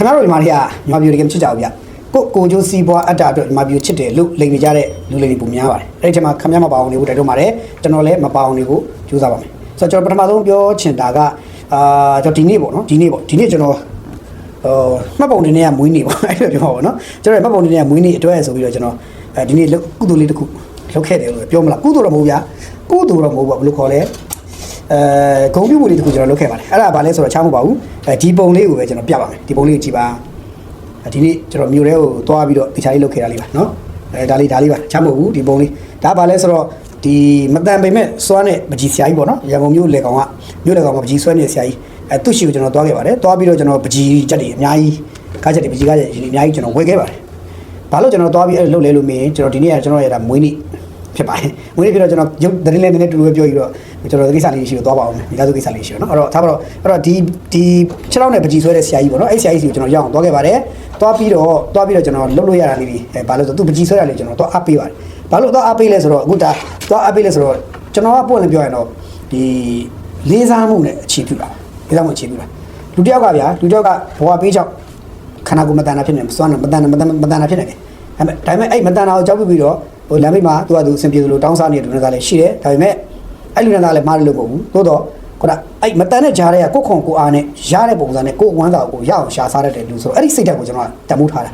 ခင်ဗျားတို့ဒီမှာတွေကညီမပြိုတကယ်မချစ်ကြဘူးဗျကိုကိုကျိုးစီးပွားအတ္တအတွက်ညီမပြိုချစ်တယ်လို့လိန်နေကြတဲ့လူလိန်တွေပုံများပါတယ်အဲ့ဒီချိန်မှာခင်ဗျားမပါအောင်နေဖို့တိုက်တွန်းပါတယ်ကျွန်တော်လည်းမပါအောင်နေဖို့ကြိုးစားပါမယ်ဆိုတော့ကျွန်တော်ပထမဆုံးပြောချင်တာကအာကျွန်တော်ဒီနေ့ပေါ့နော်ဒီနေ့ပေါ့ဒီနေ့ကျွန်တော်ဟိုမှတ်ပုံတင်နေရမွေးနေပေါ့အဲ့လိုပြောပါဘောနော်ကျွန်တော်မှတ်ပုံတင်နေရမွေးနေအတွက်ဆိုပြီးတော့ကျွန်တော်အဲဒီနေ့ကုသိုလ်လေးတစ်ခုလုပ်ခဲ့တယ်လို့ပြောမလားကုသိုလ်တော့မဟုတ်ဗျာကုသိုလ်တော့မဟုတ်ပါဘူးဘယ်လိုခေါ်လဲ အဲဂုံပြမှုလေးတစ်ခုကျွန်တော်လုပ်ခဲ့ပါတယ်အဲ့ဒါဘာလဲဆိုတော့ချားမဟုတ်ပါဘူးအဲဒီပုံလေးကိုပဲကျွန်တော်ပြပါမယ်ဒီပုံလေးကိုကြည့်ပါဒီနေ့ကျွန်တော်မြို့ထဲကိုသွားပြီးတော့တခြားလေးလုပ်ခဲ့တာလေးပါနော်အဲဒါလေးဒါလေးပါချားမဟုတ်ဘူးဒီပုံလေးဒါဘာလဲဆိုတော့ဒီမတန်ပိမဲ့စွမ်းတဲ့ပကြီးဆရာကြီးပေါ့နော်ရန်ကုန်မြို့လေကောင်ကမြို့လေကောင်ကပကြီးစွမ်းနေတဲ့ဆရာကြီးအဲသူ့ရှိကိုကျွန်တော်သွားခဲ့ပါတယ်သွားပြီးတော့ကျွန်တော်ပကြီးချက်တွေအများကြီးကားချက်တွေပကြီးကားချက်တွေအများကြီးကျွန်တော်ဝယ်ခဲ့ပါတယ်ဘာလို့ကျွန်တော်သွားပြီးအဲ့လိုလုပ်လဲလို့မေးရင်ကျွန်တော်ဒီနေ့ကကျွန်တော်ရတာမွေးနေ့ဖြစ်ပါတယ်မွေးနေ့ဖြစ်တော့ကျွန်တော်ရုပ်သတင်းလေးနည်းနည်းတူတူပဲပြောပြီးတော့ ကျွန်တော်ကိစ္စလေးရှိကိုသွားပါအောင်မိသားစုကိစ္စလေးရှိတော့နော်အဲ့တော့ထားပါတော့အဲ့တော့ဒီဒီချက်တော့နဲ့ပကြီးဆွဲတဲ့ဆရာကြီးပေါ့နော်အဲ့ဆရာကြီးစီကိုကျွန်တော်ရအောင်သွားခဲ့ပါတယ်သွားပြီးတော့သွားပြီးတော့ကျွန်တော်လုပ်လို့ရတာလေးတွေအဲဘာလို့ဆိုသူပကြီးဆွဲတာလေးကျွန်တော်သွားအပ်ပေးပါတယ်ဘာလို့သွားအပ်ပေးလဲဆိုတော့အခုဒါသွားအပ်ပေးလဲဆိုတော့ကျွန်တော်ကပွင့်လည်းပြောရင်တော့ဒီလေးစားမှုနဲ့အခြေပြုတာလေးစားမှုအခြေပြုတာလူတစ်ယောက်ကဗျာလူတစ်ယောက်ကဘဝပေးချောက်ခန္ဓာကိုယ်မတန်တာဖြစ်နေစွမ်းမတန်မတန်မတန်တာဖြစ်နေတယ်ဒါပေမဲ့ဒါပေမဲ့အဲ့မတန်တာကိုကြောက်ပြီးတော့ဟိုလမ်းမိတ်မှာသူကသူအဆင်ပြေသလိုတောင်းစားနေတဲ့လူတွေလည်းရှိတယ်ဒါပေမဲ့ အဲ့လူတွေကလည်းမားတယ်လို့မဟုတ်ဘူးသို့တော့ခုနအဲ့မတန်တဲ့ဂျားတွေကကိုယ့်ခွန်ကိုယ်အားနဲ့ရတဲ့ပုံစံနဲ့ကိုယ်ဝမ်းစာကိုရအောင်ရှာစားတတ်တဲ့လူဆိုတော့အဲ့ဒီစိတ်ဓာတ်ကိုကျွန်တော်တမိုးထားတာ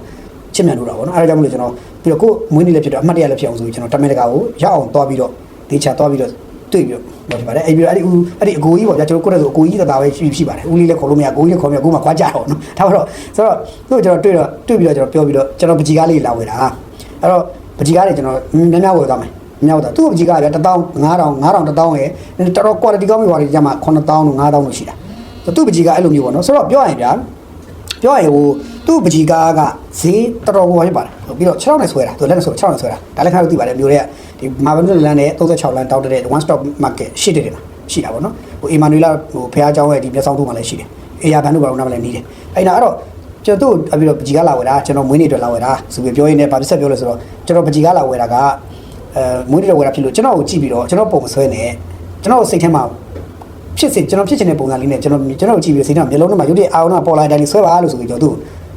ချစ်မြတ်လို့တာပေါ့နော်အဲ့ဒါကြောင့်မလို့ကျွန်တော်ပြီးတော့ကိုယ်မွေးနေ့လည်းဖြစ်တော့အမှတ်တရလည်းဖြစ်အောင်ဆိုပြီးကျွန်တော်တမင်တကာကိုရအောင်သွားပြီးတော့ဒေချာသွားပြီးတော့တွေ့ပြီးတော့လုပ်ဖြစ်ပါတယ်အဲ့ပြီးတော့အဲ့ဒီဦးအဲ့ဒီအကိုကြီးပေါ့ဗျာကျွန်တော်ကိုယ့်ရဲ့ဆိုအကိုကြီးတသားပဲရှိရှိပါတယ်ဦးလေးလည်းခေါ်လို့မရအကိုကြီးလည်းခေါ်မရကိုယ်မှခွာကြတော့နော်ဒါတော့ဆိုတော့သူ့ကိုကျွန်တော်တွေ့တော့တွေ့ပြီးတော့ကျွန်တော်ပြောပြီးတော့ကျွန်တော်ပကြီးကားလေးလာဝယ်တာအဲ့တော့ပကြီးကားလေးကျွန်တော်များများဝယ်သွားမယ် မြောက်တာသူ့ပကြီးကားက1000 5000 5000 1000ရဲ့တော်တော် quality ကောင်းပြီပါလေကြမှာ9000လို့9000လို့ရှိတာသူ့ပကြီးကားအဲ့လိုမျိုးပေါ့နော်ဆိုတော့ပြောရရင်ဗျာပြောရရင်ဟိုသူ့ပကြီးကားကဈေးတော်တော်ကိုဖြစ်ပါတယ်ပြီးတော့6နဲ့ဆွဲတာသူလက်နဲ့ဆွဲ6နဲ့ဆွဲတာဒါလည်းခါလို့သိပါတယ်မျိုးတွေကဒီမာဗန်လန်နဲ့36လန်တောက်တဲ့ one stop market ရှိတယ်တယ်မှာရှိတာပေါ့နော်ဟိုအီမာနွေလာဟိုဖះเจ้าရဲ့ဒီမျက်စောင်းထုတ်မှလည်းရှိတယ်အေယာဘန်တို့ဘာလို့နားမလဲနေတယ်အဲ့ဒါအဲ့တော့ကျွန်တော်တို့အပြီးတော့ပကြီးကားလာဝယ်တာကျွန်တော်မွေးနေ့အတွက်လာဝယ်တာဆိုပြီးပြောရင်းနဲ့ဗာပစ္စက်ပြောလို့ဆိုတော့ကျွန်တော်ပကြီးကားလာဝယ်တာက အဲမွေးနေ့အတွက်ဝယ်တာဖြစ်လို့ကျွန်တော်ကိုကြည့်ပြီးတော့ကျွန်တော်ပုံမဆွဲနဲ့ကျွန်တော်စိတ်ထဲမှာဖြစ်စေကျွန်တော်ဖြစ်ချင်တဲ့ပုံစံလေးနဲ့ကျွန်တော်ကျွန်တော်ကြည့်ပြီးစိတ်ထဲမှာမျိုးလုံးထဲမှာရုပ်တရက်အာရုံနဲ့ပေါ်လာတဲ့အတိုင်းလေးဆွဲပါလို့ဆိုပြီးကျွန်တော်သူ့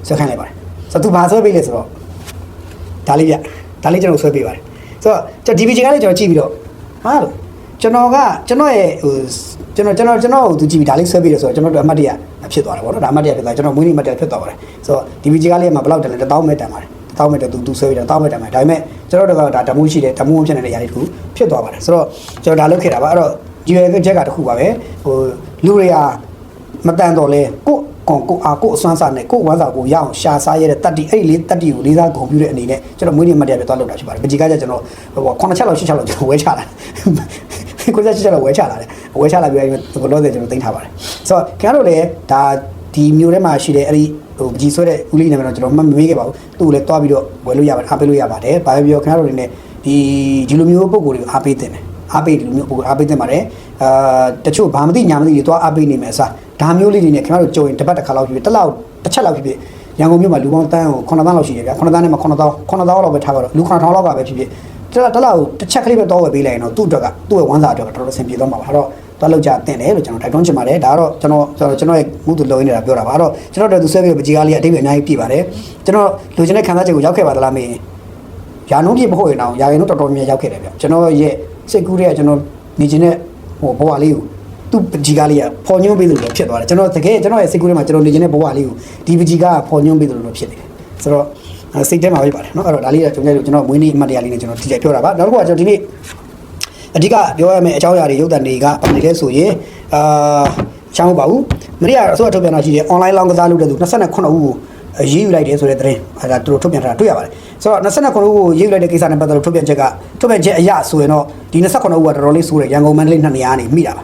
ဆွဲခိုင်းလိုက်ပါတယ်ဆိုတော့သူဘာဆွဲပေးလဲဆိုတော့ဒါလေးပြဒါလေးကျွန်တော်ဆွဲပေးပါတယ်ဆိုတော့ကျွန်တော် DVG ကလည်းကျွန်တော်ကြည့်ပြီးတော့ဟာလို့ကျွန်တော်ကကျွန်တော်ရဲ့ဟိုကျွန်တော်ကျွန်တော်ကျွန်တော်ကိုသူကြည့်ပြီးဒါလေးဆွဲပေးတယ်ဆိုတော့ကျွန်တော်တို့အမှတ်တရဖြစ်သွားတယ်ပေါ့နော်ဒါအမှတ်တရဖြစ်သွားကျွန်တော်မွေးနေ့အမှတ်တရဖြစ်သွားပါတယ်ဆိုတော့ DVG ကလည်းမှဘယ်လောက်တန်လဲ1000မဲ့တန်ပါတယ်တောင်းမဲ့တူတူဆွဲပြီးတော့တောင်းမဲ့တန်ပါတယ်ဒါပေမဲ့ ကျွန်တော်တို့ကဒါဓမ္မရှိတယ်ဓမ္မဖြစ်နေတဲ့ຢာတွေတခုဖြစ်သွားပါတယ်ဆိုတော့ကျွန်တော်ဒါလုပ်ခဲ့တာပါအဲ့တော့ဒီရွယ်ချက်ကတခုပါပဲဟိုလူတွေကမတန်တော့လဲကိုကောင်ကိုအာကိုအစွမ်းစားနဲ့ကိုဝမ်းစာကိုရအောင်ရှာစားရတဲ့တတ္တိအဲ့ဒီလေးတတ္တိကိုလေးစားဂုံပြတဲ့အနေနဲ့ကျွန်တော်မွေးနေ့မှတ်ရပြသွားလုပ်တာဖြစ်ပါတယ်ပကြီးကကျကျွန်တော်ဟို9ချက်လောက်10ချက်လောက်ကျွန်တော်ဝဲချလာကိုချက်ချက်လောက်ဝဲချလာတယ်ဝဲချလာပြီးတော့ဘလို့ဆိုကျွန်တော်တင်ထားပါတယ်ဆိုတော့ခင်ဗျားတို့လည်းဒါဒီမျိုးထဲမှာရှိတဲ့အဲ့ဒီ ဟိုပကြီးဆွဲတဲ့ဦးလေးနာမည်တော့ကျွန်တော်မှတ်မမေးခဲ့ပါဘူးသူ့ကိုလည်းတွားပြီးတော့ဝယ်လို့ရပါတယ်အားပေးလို့ရပါတယ်ဘာပဲပြောခင်ဗျားတို့တွေနဲ့ဒီဒီလိုမျိုးပုံကိုယ်တွေကိုအားပေးတင်တယ်အားပေးဒီလိုမျိုးပုံကိုယ်အားပေးတင်ပါတယ်အာတချို့ဘာမသိညာမသိတွေတွားအားပေးနေမယ်အစားဒါမျိုးလေးတွေနဲ့ခင်ဗျားတို့ကြုံရင်တစ်ပတ်တစ်ခါလောက်ဖြစ်ဖြစ်တစ်လောက်တစ်ချက်လောက်ဖြစ်ဖြစ်ရန်ကုန်မြို့မှာလူပေါင်းတန်းကို9တန်းလောက်ရှိတယ်ဗျာ9တန်းနဲ့မှ9တောင်း9တောင်းလောက်ပဲထားပါတော့လူ9000လောက်ကပဲဖြစ်ဖြစ်တစ်လောက်တစ်လောက်တစ်ချက်ခလေးပဲတော့ဝယ်ပေးလိုက်ရင်တော့သူ့အတွက်ကသူ့ရဲ့ဝမ်းစာအတွက်ကတော်တော်ဆင်ပြေသွားမှာပါအဲ့တော့ သွားလောက်ကြတင်တယ်လို့ကျွန်တော်တိုက်တွန်းချင်ပါတယ်ဒါကတော့ကျွန်တော်ကျွန်တော်ရဲ့မှုသူလုံနေတာပြောတာပါအဲ့တော့ကျွန်တော်တို့သူဆွဲပြီးပကြီးကားလေးအတိတ်ပဲအများကြီးပြပါတယ်ကျွန်တော်လူချင်းတဲ့ခံစားချက်ကိုရောက်ခဲ့ပါသလားမေးရာနှုန်းပြည့်မဟုတ်ရင်တော့ရာရင်တော့တော်တော်များများရောက်ခဲ့တယ်ဗျကျွန်တော်ရဲ့စိတ်ကူးတဲ့ကျွန်တော်နေချင်းတဲ့ဟိုဘဝလေးကိုသူ့ပကြီးကားလေးကပေါ်ညွှန်းပေးသလိုဖြစ်သွားတယ်ကျွန်တော်တကယ်ကျွန်တော်ရဲ့စိတ်ကူးထဲမှာကျွန်တော်နေချင်းတဲ့ဘဝလေးကိုဒီပကြီးကားကပေါ်ညွှန်းပေးသလိုဖြစ်နေတယ်ဆိုတော့စိတ်ထဲမှာပဲပါတယ်เนาะအဲ့တော့ဒါလေးကကျွန်တော်ကျွန်တော်မွေးနေ့အမှတ်တရလေးနဲ့ကျွန်တော်ဒီကြပြောတာပါနောက်တစ်ခုကကျွန်တော်ဒီနေ့ အဓိကပြောရမယ့်အကြောင်းအရာတွေရုပ်သံတွေကဘာတွေလဲဆိုရင်အာချောင်းပါဘူးမရိယာအစိုးရထုတ်ပြန်တာရှိတယ် online လောင်းကစားလုပ်တဲ့သူ29ဦးကိုရေးယူလိုက်တယ်ဆိုတဲ့သတင်းအဲဒါသူတို့ထုတ်ပြန်တာတွေ့ရပါတယ်ဆိုတော့29ဦးကိုရေးယူလိုက်တဲ့ကိစ္စနဲ့ပတ်သက်လို့ထုတ်ပြန်ချက်ကထုတ်ပြန်ချက်အရဆိုရင်တော့ဒီ29ဦးကတော်တော်လေးဆိုးတယ်ရန်ကုန်မန္တလေးနှစ်နေရာနေမိတာပါ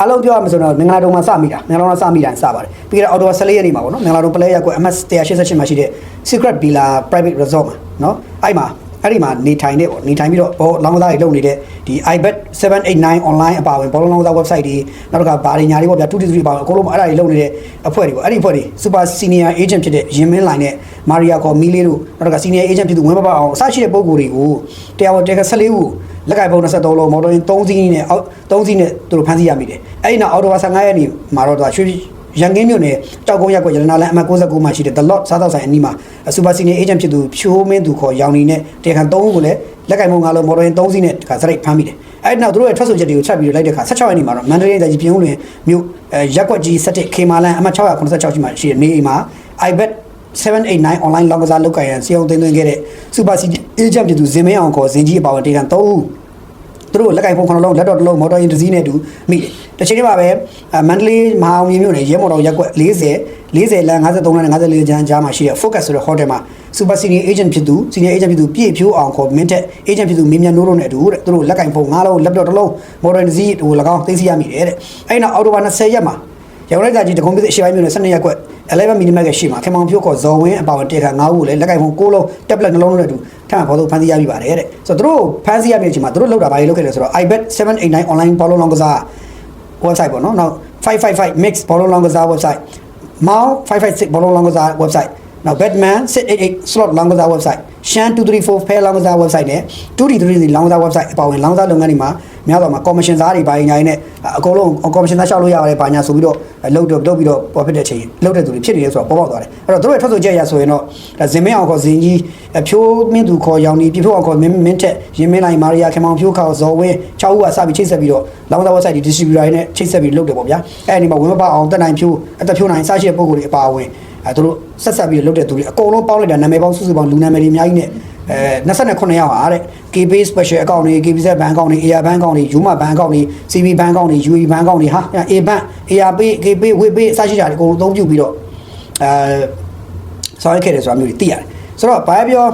အားလုံးပြောရမယ်ဆိုတော့မင်္ဂလာတုံမှာစမိတာမင်္ဂလာတုံမှာစမိတာစပါတယ်ပြီးတော့အော်တို14ရက်နေ့မှာပေါ့နော်မင်္ဂလာတုံပလဲရက်ကွယ် MS 188မှာရှိတဲ့ Secret Villa Private Resort မှာနော်အဲ့မှာ အဲ့ဒီမှာနေထိုင်နေပေါ့နေထိုင်ပြီးတော့ဘောလောင်းကစားတွေလုပ်နေတဲ့ဒီ iBet 789 online အပါဝင်ဘောလုံးလောင်းကစား website တွေနောက်တစ်ခါဘာတွေညာတွေပေါ့ဗျာ223အပါဝင်အကုန်လုံးအဲ့ဒါတွေလုပ်နေတဲ့အဖွဲ့တွေပေါ့အဲ့ဒီအဖွဲ့တွေ super senior agent ဖြစ်တဲ့ရင်မင်းလိုင်းနဲ့ Maria ကောမီလေးတို့နောက်တစ်ခါ senior agent ဖြစ်သူဝင်းပပအောင်အစရှိတဲ့ပုံကိုယ်တွေကိုတရားဝင်တက်က14ဦးလက်ကင်ပုံ23လုံးမော်တော်ရင်3စီးနဲ့အောက်3စီးနဲ့သူတို့ဖမ်းဆီးရမိတယ်အဲ့ဒီနောက်အော်တိုဘာ15ရက်နေ့မှာတော့သူရွှေ ရန်ကင်းမြို့နယ်တောက်ကုန်းရပ်ကွက်ရတနာလန်အမှတ်69မှာရှိတဲ့ The Lot စားသောက်ဆိုင်အနီးမှာစူပါစီနီယာအေဂျင့်ဖြစ်သူဖြိုးမင်းသူခေါ်ရောင်နေနဲ့တေခံ3ဦးကိုလည်းလက်ကင်မုံငါလုံးမော်တော်ယာဉ်3စီးနဲ့တခါစရိုက်ဖမ်းမိတယ်အဲ့ဒီနောက်သူတို့ရဲ့ထွက်ဆိုချက်တွေကိုချက်ပြီးလိုက်တဲ့ခါ16ရက်နေ့မှာတော့မန္တလေးတိုင်းကြီးပြင်ဦးလွင်မြို့ရက်ကွက်ကြီး17ခေမာလန်အမှတ်686ရှိမှရှိတဲ့နေအိမ်မှာ iBet 789 online လောက်ကစားလုပ်ကိုင်ရန်စီအောင်တင်သွင်းခဲ့တဲ့စူပါစီအေဂျင့်ဖြစ်သူဇင်မင်းအောင်ခေါ်ဇင်ကြီးအပါအဝင်တေခံ3ဦး သူတို့လက်ကင်ဖုန်းခဏလုံးလက်တော့တစ်လုံးမော်တော်ယာဉ်တစ်စီးနဲ့တူမိတယ်။တစ်ချိန်တည်းမှာပဲအမန္တလေးမဟာအောင်မြေမြို့နယ်ရဲမော်တော်ရက်ကွက်40 40လမ်း53လမ်း54ကျန်းကြားမှာရှိတဲ့ Focus ဆိုတဲ့ hotel မှာ Super Senior Agent ဖြစ်သူ Senior Agent ဖြစ်သူပြည့်ဖြိုးအောင်ခေါ် Mintet Agent ဖြစ်သူမင်းမြတ်နိုးတို့နဲ့အတူတဲ့သူတို့လက်ကင်ဖုန်း၅လုံးလက်တော့တစ်လုံးမော်တော်ယာဉ်တစ်စီးဟို၎င်းသိမ်းဆည်းရမိတယ်တဲ့။အဲဒီနောက်အော်တိုဘာ20ရက်မှာရန်ကုန်တိုင်းကြီးတကုံးပြည်အရှေ့ပိုင်းမြို့နယ်12ရက်ကွက် 11 mm ကရှိမှာခင်မောင်ဖြိုးခေါ်ဇော်ဝင်းအပါဝင်တေခါ9ဦးကိုလည်းလက်ကင်ဖုန်း6လုံး tablet နှလုံးနဲ့အတူထပ်မဖော်လို့ဖမ်းဆီးရပြီပါတယ်တဲ့။ဆိုတော့သူတို့ဖမ်းဆီးရမယ့်အချိန်မှာသူတို့လောက်တာဘာတွေလုပ်ခဲ့လဲဆိုတော့ iBet 789 online ဘောလုံးလောင်းကစား website ပေါ့နော်နောက်555 mix ဘောလုံးလောင်းကစား website mao 556ဘောလုံးလောင်းကစား website နောက် batman 688 slot လောင်းကစား website shan 234 fair လောင်းကစား website နဲ့ 2d3 လောင်းကစား website အပါအဝင်လောင်းကစားလုပ်ငန်းတွေမှာ များတော့မှာ commission စားတွေဘာညာနဲ့အကုန်လုံး commission သားရှောက်လို့ရပါတယ်ဘာညာဆိုပြီးတော့လုပ်တော့လုပ်ပြီးတော့ profit တဲ့ချိန်လုပ်တဲ့သူတွေဖြစ်နေတယ်ဆိုတော့ပေါ်ပေါက်သွားတယ်အဲ့တော့သူတို့ရဲ့ထွက်ဆိုချက်ရဆိုရင်တော့ဇင်မင်းအောင်ခေါ်ဇင်ကြီးဖြိုးမင်းသူခေါ်ရောင်နီပြဖြိုးအောင်ခေါ်မင်းမင်းထက်ရင်မင်းလိုက်မာရီယာခင်မောင်ဖြိုးခေါ်ဇော်ဝင်း6ဦးကစပြီးချိတ်ဆက်ပြီးတော့လောင်းကစား website ဒီ distributor တွေနဲ့ချိတ်ဆက်ပြီးလုပ်တယ်ပေါ့ဗျာအဲ့ဒီမှာဝင်မပါအောင်တက်နိုင်ဖြိုးအသက်ဖြိုးနိုင်စရှိတဲ့ပုံကိုယ်တွေအပါအဝင်အဲသူတို့ဆက်ဆက်ပြီးလုပ်တဲ့သူတွေအကုန်လုံးပေါင်းလိုက်တာနာမည်ပေါင်းစုစုပေါင်းလူနာမည်တွေအများကြီးနဲ့ အဲ29ယောက်ဟာတဲ့ KB special account တွေ KBZ bank account တွေ AR bank account တွေ Yuma bank account တွေ CB bank account တွေ UE bank account တွေဟာ A bank ARP KB WePay အစရှိတာတွေအကုန်လုံးအသုံးပြုပြီးတော့အဲဆောင်ရွက်ခဲ့တယ်ဆိုတာမျိုးတွေသိရတယ်ဆိုတော့ဘာပြော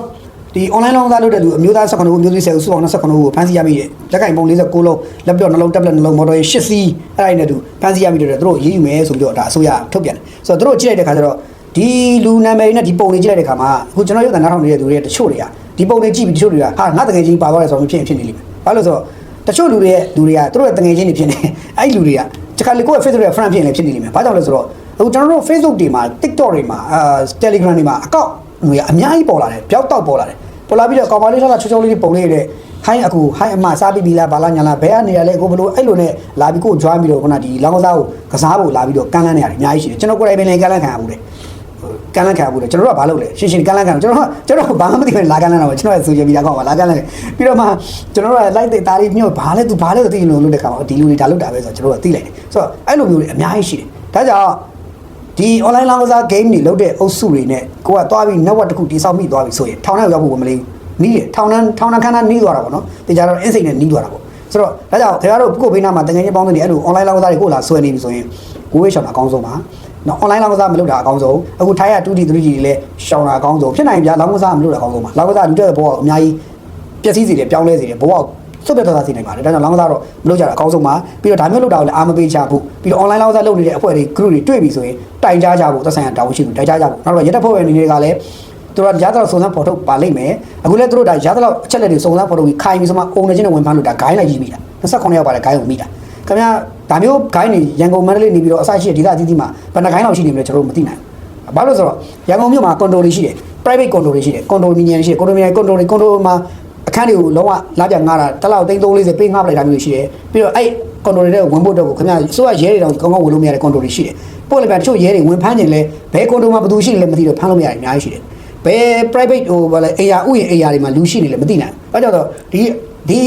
ဒီ online လောင်းစားလုပ်တဲ့လူအမျိုးသား19ဦးအမျိုးသမီး10ဦးစုပေါင်း29ဦးကိုဖမ်းဆီးရမိတယ်လက်ကင်ပုံ46လုံးလက်ပြော့နှလုံး tablet နှလုံး model 8စီးအဲ့ဒါနဲ့တူဖမ်းဆီးရမိတယ်သူတို့ရေးယူမယ်ဆိုပြီးတော့ဒါအစိုးရထုတ်ပြန်တယ်ဆိုတော့သူတို့ကြည့်လိုက်တဲ့ခါကျတော့ ဒီလူနာမည်နဲ့ဒီပုံတွေကြည့်လိုက်တဲ့ခါမှာအခုကျွန်တော်ရုပ်သံနားထောင်နေတဲ့သူတွေတချို့တွေကဒီပုံတွေကြည့်ပြီးတချို့တွေကဟာငါတကယ်ချင်းပါသွားတယ်ဆိုတော့ဖြစ်ရင်ဖြစ်နေလိမ့်မယ်ဘာလို့လဲဆိုတော့တချို့လူတွေရဲ့လူတွေကသူတို့ရဲ့တကယ်ချင်းတွေဖြစ်နေအဲ့ဒီလူတွေကတခါလေကိုယ့်ရဲ့ Facebook ရဲ့ friend ဖြစ်နေဖြစ်နေလိမ့်မယ်ဘာကြောင့်လဲဆိုတော့အခုကျွန်တော်တို့ Facebook တွေမှာ TikTok တွေမှာအာ Telegram တွေမှာအကောင့်တွေအများကြီးပေါ်လာတယ်ပျောက်တောက်ပေါ်လာတယ်ပေါ်လာပြီးတော့ကောင်မလေးထားတာချောချောလေးပုံလေးတဲ့ဟိုင်းအခုဟိုင်းအမစားပြီးပြီလားဘာလားညာလားဘယ်ကနေရလဲကိုဘလို့အဲ့လိုနဲ့လာပြီးကို join ပြီးတော့ခုနဒီလောင်းကစားကိုကစားဖို့လာပြီးတော့ကမ်းလန်းနေရတယ်အများကြီးရှိတယ်ကျွန်တော်ကိုယ်တိုင်ပင်လည်းကမ်းလန်းခံရဘူးတဲ့ ကမ်းလန်းခံရဘူးတဲ့ကျွန်တော်တို့ကဘာလုပ်လဲရှင်းရှင်းကမ်းလန်းခံကျွန်တော်ကျွန်တော်ဘာမှမသိဘူးလာကမ်းလန်းတော့ကျွန်တော်ရဲ့ဆိုရှယ်မီဒီယာကောမှာလာကမ်းလန်းတယ်ပြီးတော့မှကျွန်တော်တို့က like တဲ့သားလေးညှို့ဘာလဲသူဘာလဲသိလို့လုပ်တဲ့ခါမှာဒီလူတွေဒါလုပ်တာပဲဆိုတော့ကျွန်တော်တို့ကသိလိုက်တယ်ဆိုတော့အဲ့လိုမျိုးတွေအများကြီးရှိတယ်ဒါကြောင့်ဒီ online လောင်းကစား game တွေလုပ်တဲ့အုပ်စုတွေနဲ့ကိုကသွားပြီး network တစ်ခုတိစောက်မိသွားပြီဆိုရင်ထောင်ထဲရောက်ဖို့မလေးနီးရထောင်နှန်းထောင်နှန်းခန်းနှန်းနီးသွားတာပေါ့နော်တေချာတော့ insane နဲ့နီးသွားတာပေါ့ဆိုတော့ဒါကြောင့်ခင်ဗျားတို့ကိုယ်ဘေးနားမှာတကယ်ကြီးပေါင်းတဲ့အဲ့လို online လောင်းကစားတွေကိုလာဆွဲနေပြီဆိုရင်ကိုယ်ဝေးရှောင်တာအကောင်းဆုံးပါ နော် online လောင်းကစားမလုပ်တာအကောင်းဆုံးအခုထိုင်းရ 2D 3D တွေလည်းရှောင်တာအကောင်းဆုံးဖြစ်နိုင်ပြလောင်းကစားမလုပ်တာအကောင်းဆုံးပါလောင်းကစားလူတဲ့ဘောကအများကြီးပျက်စီးစေတယ်ပြောင်းလဲစေတယ်ဘောကစွတ်ပြတ်သွားတာစီနိုင်ပါတယ်ဒါကြောင့်လောင်းကစားတော့မလုပ်ကြတာအကောင်းဆုံးပါပြီးတော့ဒါမျိုးလုပ်တာကိုလည်းအာမပေးချဖို့ပြီးတော့ online လောင်းကစားလုပ်နေတဲ့အဖွဲ့တွေ group တွေတွေ့ပြီဆိုရင်တိုင်ကြားကြဖို့သက်ဆိုင်ရာတာဝန်ရှိသူတိုင်ကြားကြဖို့နောက်တော့ရက်တက်ဖွဲ့ဝင်တွေကလည်းသူတို့ရသလောက်စုံစမ်းဖော်ထုတ်ပါလိမ့်မယ်အခုလည်းသူတို့ဒါရသလောက်အချက်လက်တွေစုံစမ်းဖော်ထုတ်ပြီးခိုင်ပြီးဆိုမှအုံနေချင်းနဲ့ဝင်ဖမ်းလို့ဒါဂိုင်းလိုက်ကြီးမိတာ29ရောက်ပါတယ်ဂိုင်းကိုမိတာ ခင်ဗျာဒါမျိုးဂိုင်းနေရန်ကုန်မန္တလေးနေပြီးတော့အစရှိတဲ့ဒေသအသီးသီးမှာဘယ်နှဂိုင်းလောက်ရှိနေမလဲကျွန်တော်တို့မသိနိုင်ဘူးဘာလို့ဆိုတော့ရန်ကုန်မြို့မှာကွန်ဒိုတွေရှိတယ် private ကွန်ဒိုတွေရှိတယ်ကွန်ဒိုမီနီယန်ရှိတယ်ကွန်ဒိုမီနီယန်ကွန်ဒိုတွေကွန်ဒိုမှာအခန်းတွေကိုလုံးဝလာပြငားတာတစ်လောက်သိန်း340ပေးငားပလိုက်တာမျိုးရှိတယ်ပြီးတော့အဲ့ကွန်ဒိုတွေတဲ့ဝင်ဖို့တော့ကိုခင်ဗျာဆိုရရဲတွေတော့ကောင်းကောင်းဝင်လို့မရတဲ့ကွန်ဒိုတွေရှိတယ်ပို့လိုက်ပြတချို့ရဲတွေဝင်ဖမ်းနေလဲဘယ်ကွန်ဒိုမှာဘယ်သူရှိနေလဲမသိတော့ဖမ်းလို့မရတယ်အများကြီးရှိတယ်ဘယ် private ဟိုဘာလဲ AR ဥယျာဉ် AR တွေမှာလူရှိနေလဲမသိနိုင်ဘူး။ဘာကြောင့်တော့ဒီ ဒီ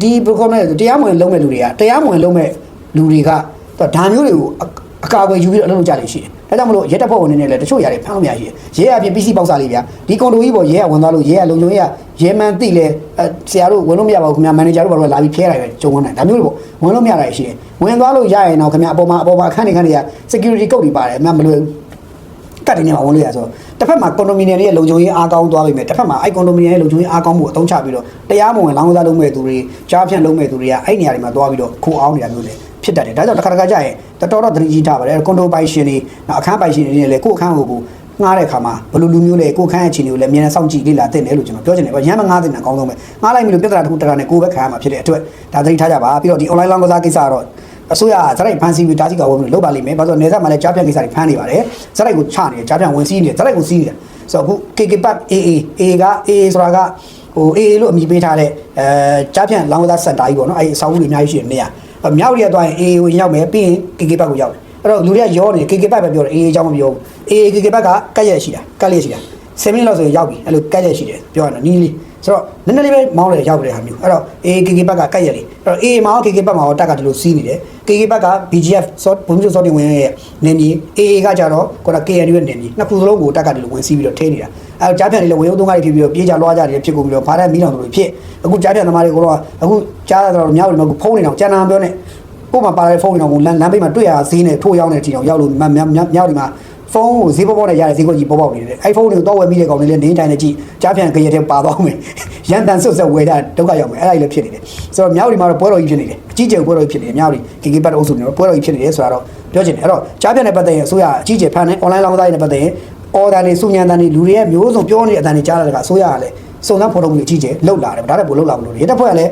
ဒီဘယ်ကောလဲတရားမဝင်လုံးမဲ့လူတွေကတရားမဝင်လုံးမဲ့လူတွေကဒါမျိုးတွေကိုအကာအကွယ်ယူပြီးတော့အလုပ်လုပ်ကြလိမ့်ရှိတယ်။ဒါကြောင့်မလို့ရဲတပ်ဖွဲ့ဝင်တွေနဲ့လည်းတချို့ຢာတွေဖမ်းလို့မရရှိတယ်။ရဲအပြင် PC ပေါက်စားလေးဗျာ။ဒီကွန်ဒိုကြီးပေါ်ရဲကဝင်သွားလို့ရဲကလုံခြုံရေးကရဲမှန်သိလဲဆရာတို့ဝင်လို့မရပါဘူးခင်ဗျာမန်နေဂျာတို့ဘာလို့လာပြီးဖျဲလိုက်ပဲကြုံဝင်တယ်။ဒါမျိုးတွေပေါ့ဝင်လို့မရတာရှိတယ်။ဝင်သွားလို့ရရင်တော့ခင်ဗျာအပေါ်မှာအပေါ်မှာအခန်းနေခန်းတွေက security code တွေပါတယ်အမှမလွယ်ဘူး။ ကတ်တင်နေမှာဝင်လို့ရဆိုတော့တစ်ဖက်မှာကွန်ဒိုမီနီယံရဲ့လုံခြုံရေးအားကောင်းသွားပြီမဲ့တစ်ဖက်မှာအဲ့ကွန်ဒိုမီနီယံရဲ့လုံခြုံရေးအားကောင်းမှုအသုံးချပြီးတော့တရားမဝင်လောင်းကစားလုပ်မဲ့သူတွေကြားဖြန့်လုပ်မဲ့သူတွေကအဲ့နေရာတွေမှာသွားပြီးတော့ခိုးအောင်နေတာမျိုးတွေဖြစ်တတ်တယ်ဒါကြောင့်တစ်ခါတစ်ခါကြာရင်တော်တော်သတိကြီးထားပါတယ်ကွန်ဒိုပိုင်ရှင်တွေနောက်အခန်းပိုင်ရှင်တွေနဲ့လည်းကိုယ့်အခန်းကိုကိုငှားတဲ့အခါမှာဘယ်လိုလူမျိုးလဲကိုယ့်အခန်းရဲ့အခြေအနေကိုလည်းအမြဲတမ်းစောင့်ကြည့်လေ့လာသင့်တယ်လို့ကျွန်တော်ပြောချင်တယ်ဗျရမ်းမငှားသင့်တာအကောင်းဆုံးပဲငှားလိုက်ပြီလို့ပြဿနာတစ်ခုတစ်ခါနဲ့ကိုယ်ပဲခံရမှာဖြစ်တဲ့အတွက်ဒါသတိထားကြပါပြီးတော့ဒီ online လောင်းကစားကိစ္စကတော့ အစိုးရကဇက်လိုက်ဖန်စီပြီးတားစီကဝယ်လို့လုပ်ပါလိမ့်မယ်။ဘာလို့လဲနေဆက်မှာလည်းကြားပြန့်ကိစ္စတွေဖမ်းနေပါတယ်။ဇက်လိုက်ကိုချနေတယ်ကြားပြန့်ဝင်စီးနေတယ်ဇက်လိုက်ကိုစီးနေတယ်။ဆိုတော့အခု KK Park AA AA က AA ဆိုတာကဟို AA လို့အမည်ပေးထားတဲ့အဲကြားပြန့်လောင်းကစားစက်တာကြီးပေါ့နော်။အဲဒီအဆောက်အဦတွေအများကြီးရှိတယ်နေရာ။မြောက်ရီကသွားရင် AA ကိုရောက်မယ်ပြီးရင် KK Park ကိုရောက်တယ်။အဲ့တော့လူတွေကရောနေ KK ဘက်ပဲပြောတယ်အေးအေးအကြောင်းမပြောဘူးအေးအေး KK ဘက်ကကတ်ရက်ရှိတာကတ်ရက်ရှိတာ7မိနစ်လောက်ဆိုရင်ရောက်ပြီအဲ့လိုကတ်ရက်ရှိတယ်ပြောရတော့နီးနီး ဆိုတော့နည်းနည်းလေးပဲမောင်းတယ်ရောက်တယ်ဟာမျိုးအဲ့တော့အေး KK ဘက်ကကတ်ရက်လေးအဲ့တော့အေးမောင်း KK ဘက်မှာတော့တက်ကဒီလိုစီးနေတယ် KK ဘက်က BGF စောဘုံမျိုးစောတင်ဝင်ရဲ့နေမြေ AA ကကြတော့ကိုက KNU ရဲ့နေမြေနှစ်ခုစလုံးကိုတက်ကဒီလိုဝင်စီးပြီးတော့ထိနေတာအဲ့တော့ကြားပြန်လေးလည်းဝင်ရုံသုံးကားတွေဖြစ်ပြီးတော့ပြေးကြလွှားကြတယ်ဖြစ်ကုန်ပြီးတော့ဖားတဲ့မီးလောင်တို့ဖြစ်အခုကြားပြန်သမားတွေကတော့အခုကြားရတော့မြောက်တယ်မဟုတ်ဖုန်းနေတော့ကျန်တာပြောနေကို့မှာပါတဲ့ဖုန်းတွေတော့လမ်းလမ်းဘေးမှာတွေ့ရဈေးနဲ့ထိုးရောက်နေတဲ့အချိန်တော့ရောက်လို့မြောက်မြောက်ဒီမှာ ဖုန်းကိုဈေးပေါ်ပေါ်နဲ့ရတဲ့ဈေးကွက်ကြီးပေါ်ပေါက်နေတယ်အဲ့ဖုန်းတွေကိုတော့ဝယ်မိတဲ့ကောင်တွေလည်းနေတိုင်းနဲ့ကြည့်ကြားပြန်ကြရက်တဲ့ပါသွားမယ်ရန်တန်ဆွတ်ဆက်ဝယ်တာဒုက္ခရောက်မယ်အဲ့ဒါကြီးလည်းဖြစ်နေတယ်ဆိုတော့မြောက်ဒီမှာတော့ပွဲတော်ကြီးဖြစ်နေတယ်အကြီးကျယ်ပွဲတော်ကြီးဖြစ်နေတယ်မြောက်ဒီကေကေပတ်အုပ်စုနေတော့ပွဲတော်ကြီးဖြစ်နေတယ်ဆိုတာတော့ပြောချင်တယ်အဲ့တော့ကြားပြန်တဲ့ပတ်သက်ရင်အစိုးရအကြီးကျယ်ဖန်နေ online လောင်းသားတွေနဲ့ပတ်သက်ရင် order တွေစုညံတန်တွေလူတွေရဲ့မျိုးစုံပြောနေတဲ့အတန်တွေကြားရတဲ့ကအစိုးရကလည်းစုံစမ်းဖော်ထုတ်မှုအကြီးကျယ်လောက်လာတယ်ဒါတက်ပို့လောက်လာမလို့ရဲတပ်ဖွဲ့ကလည်း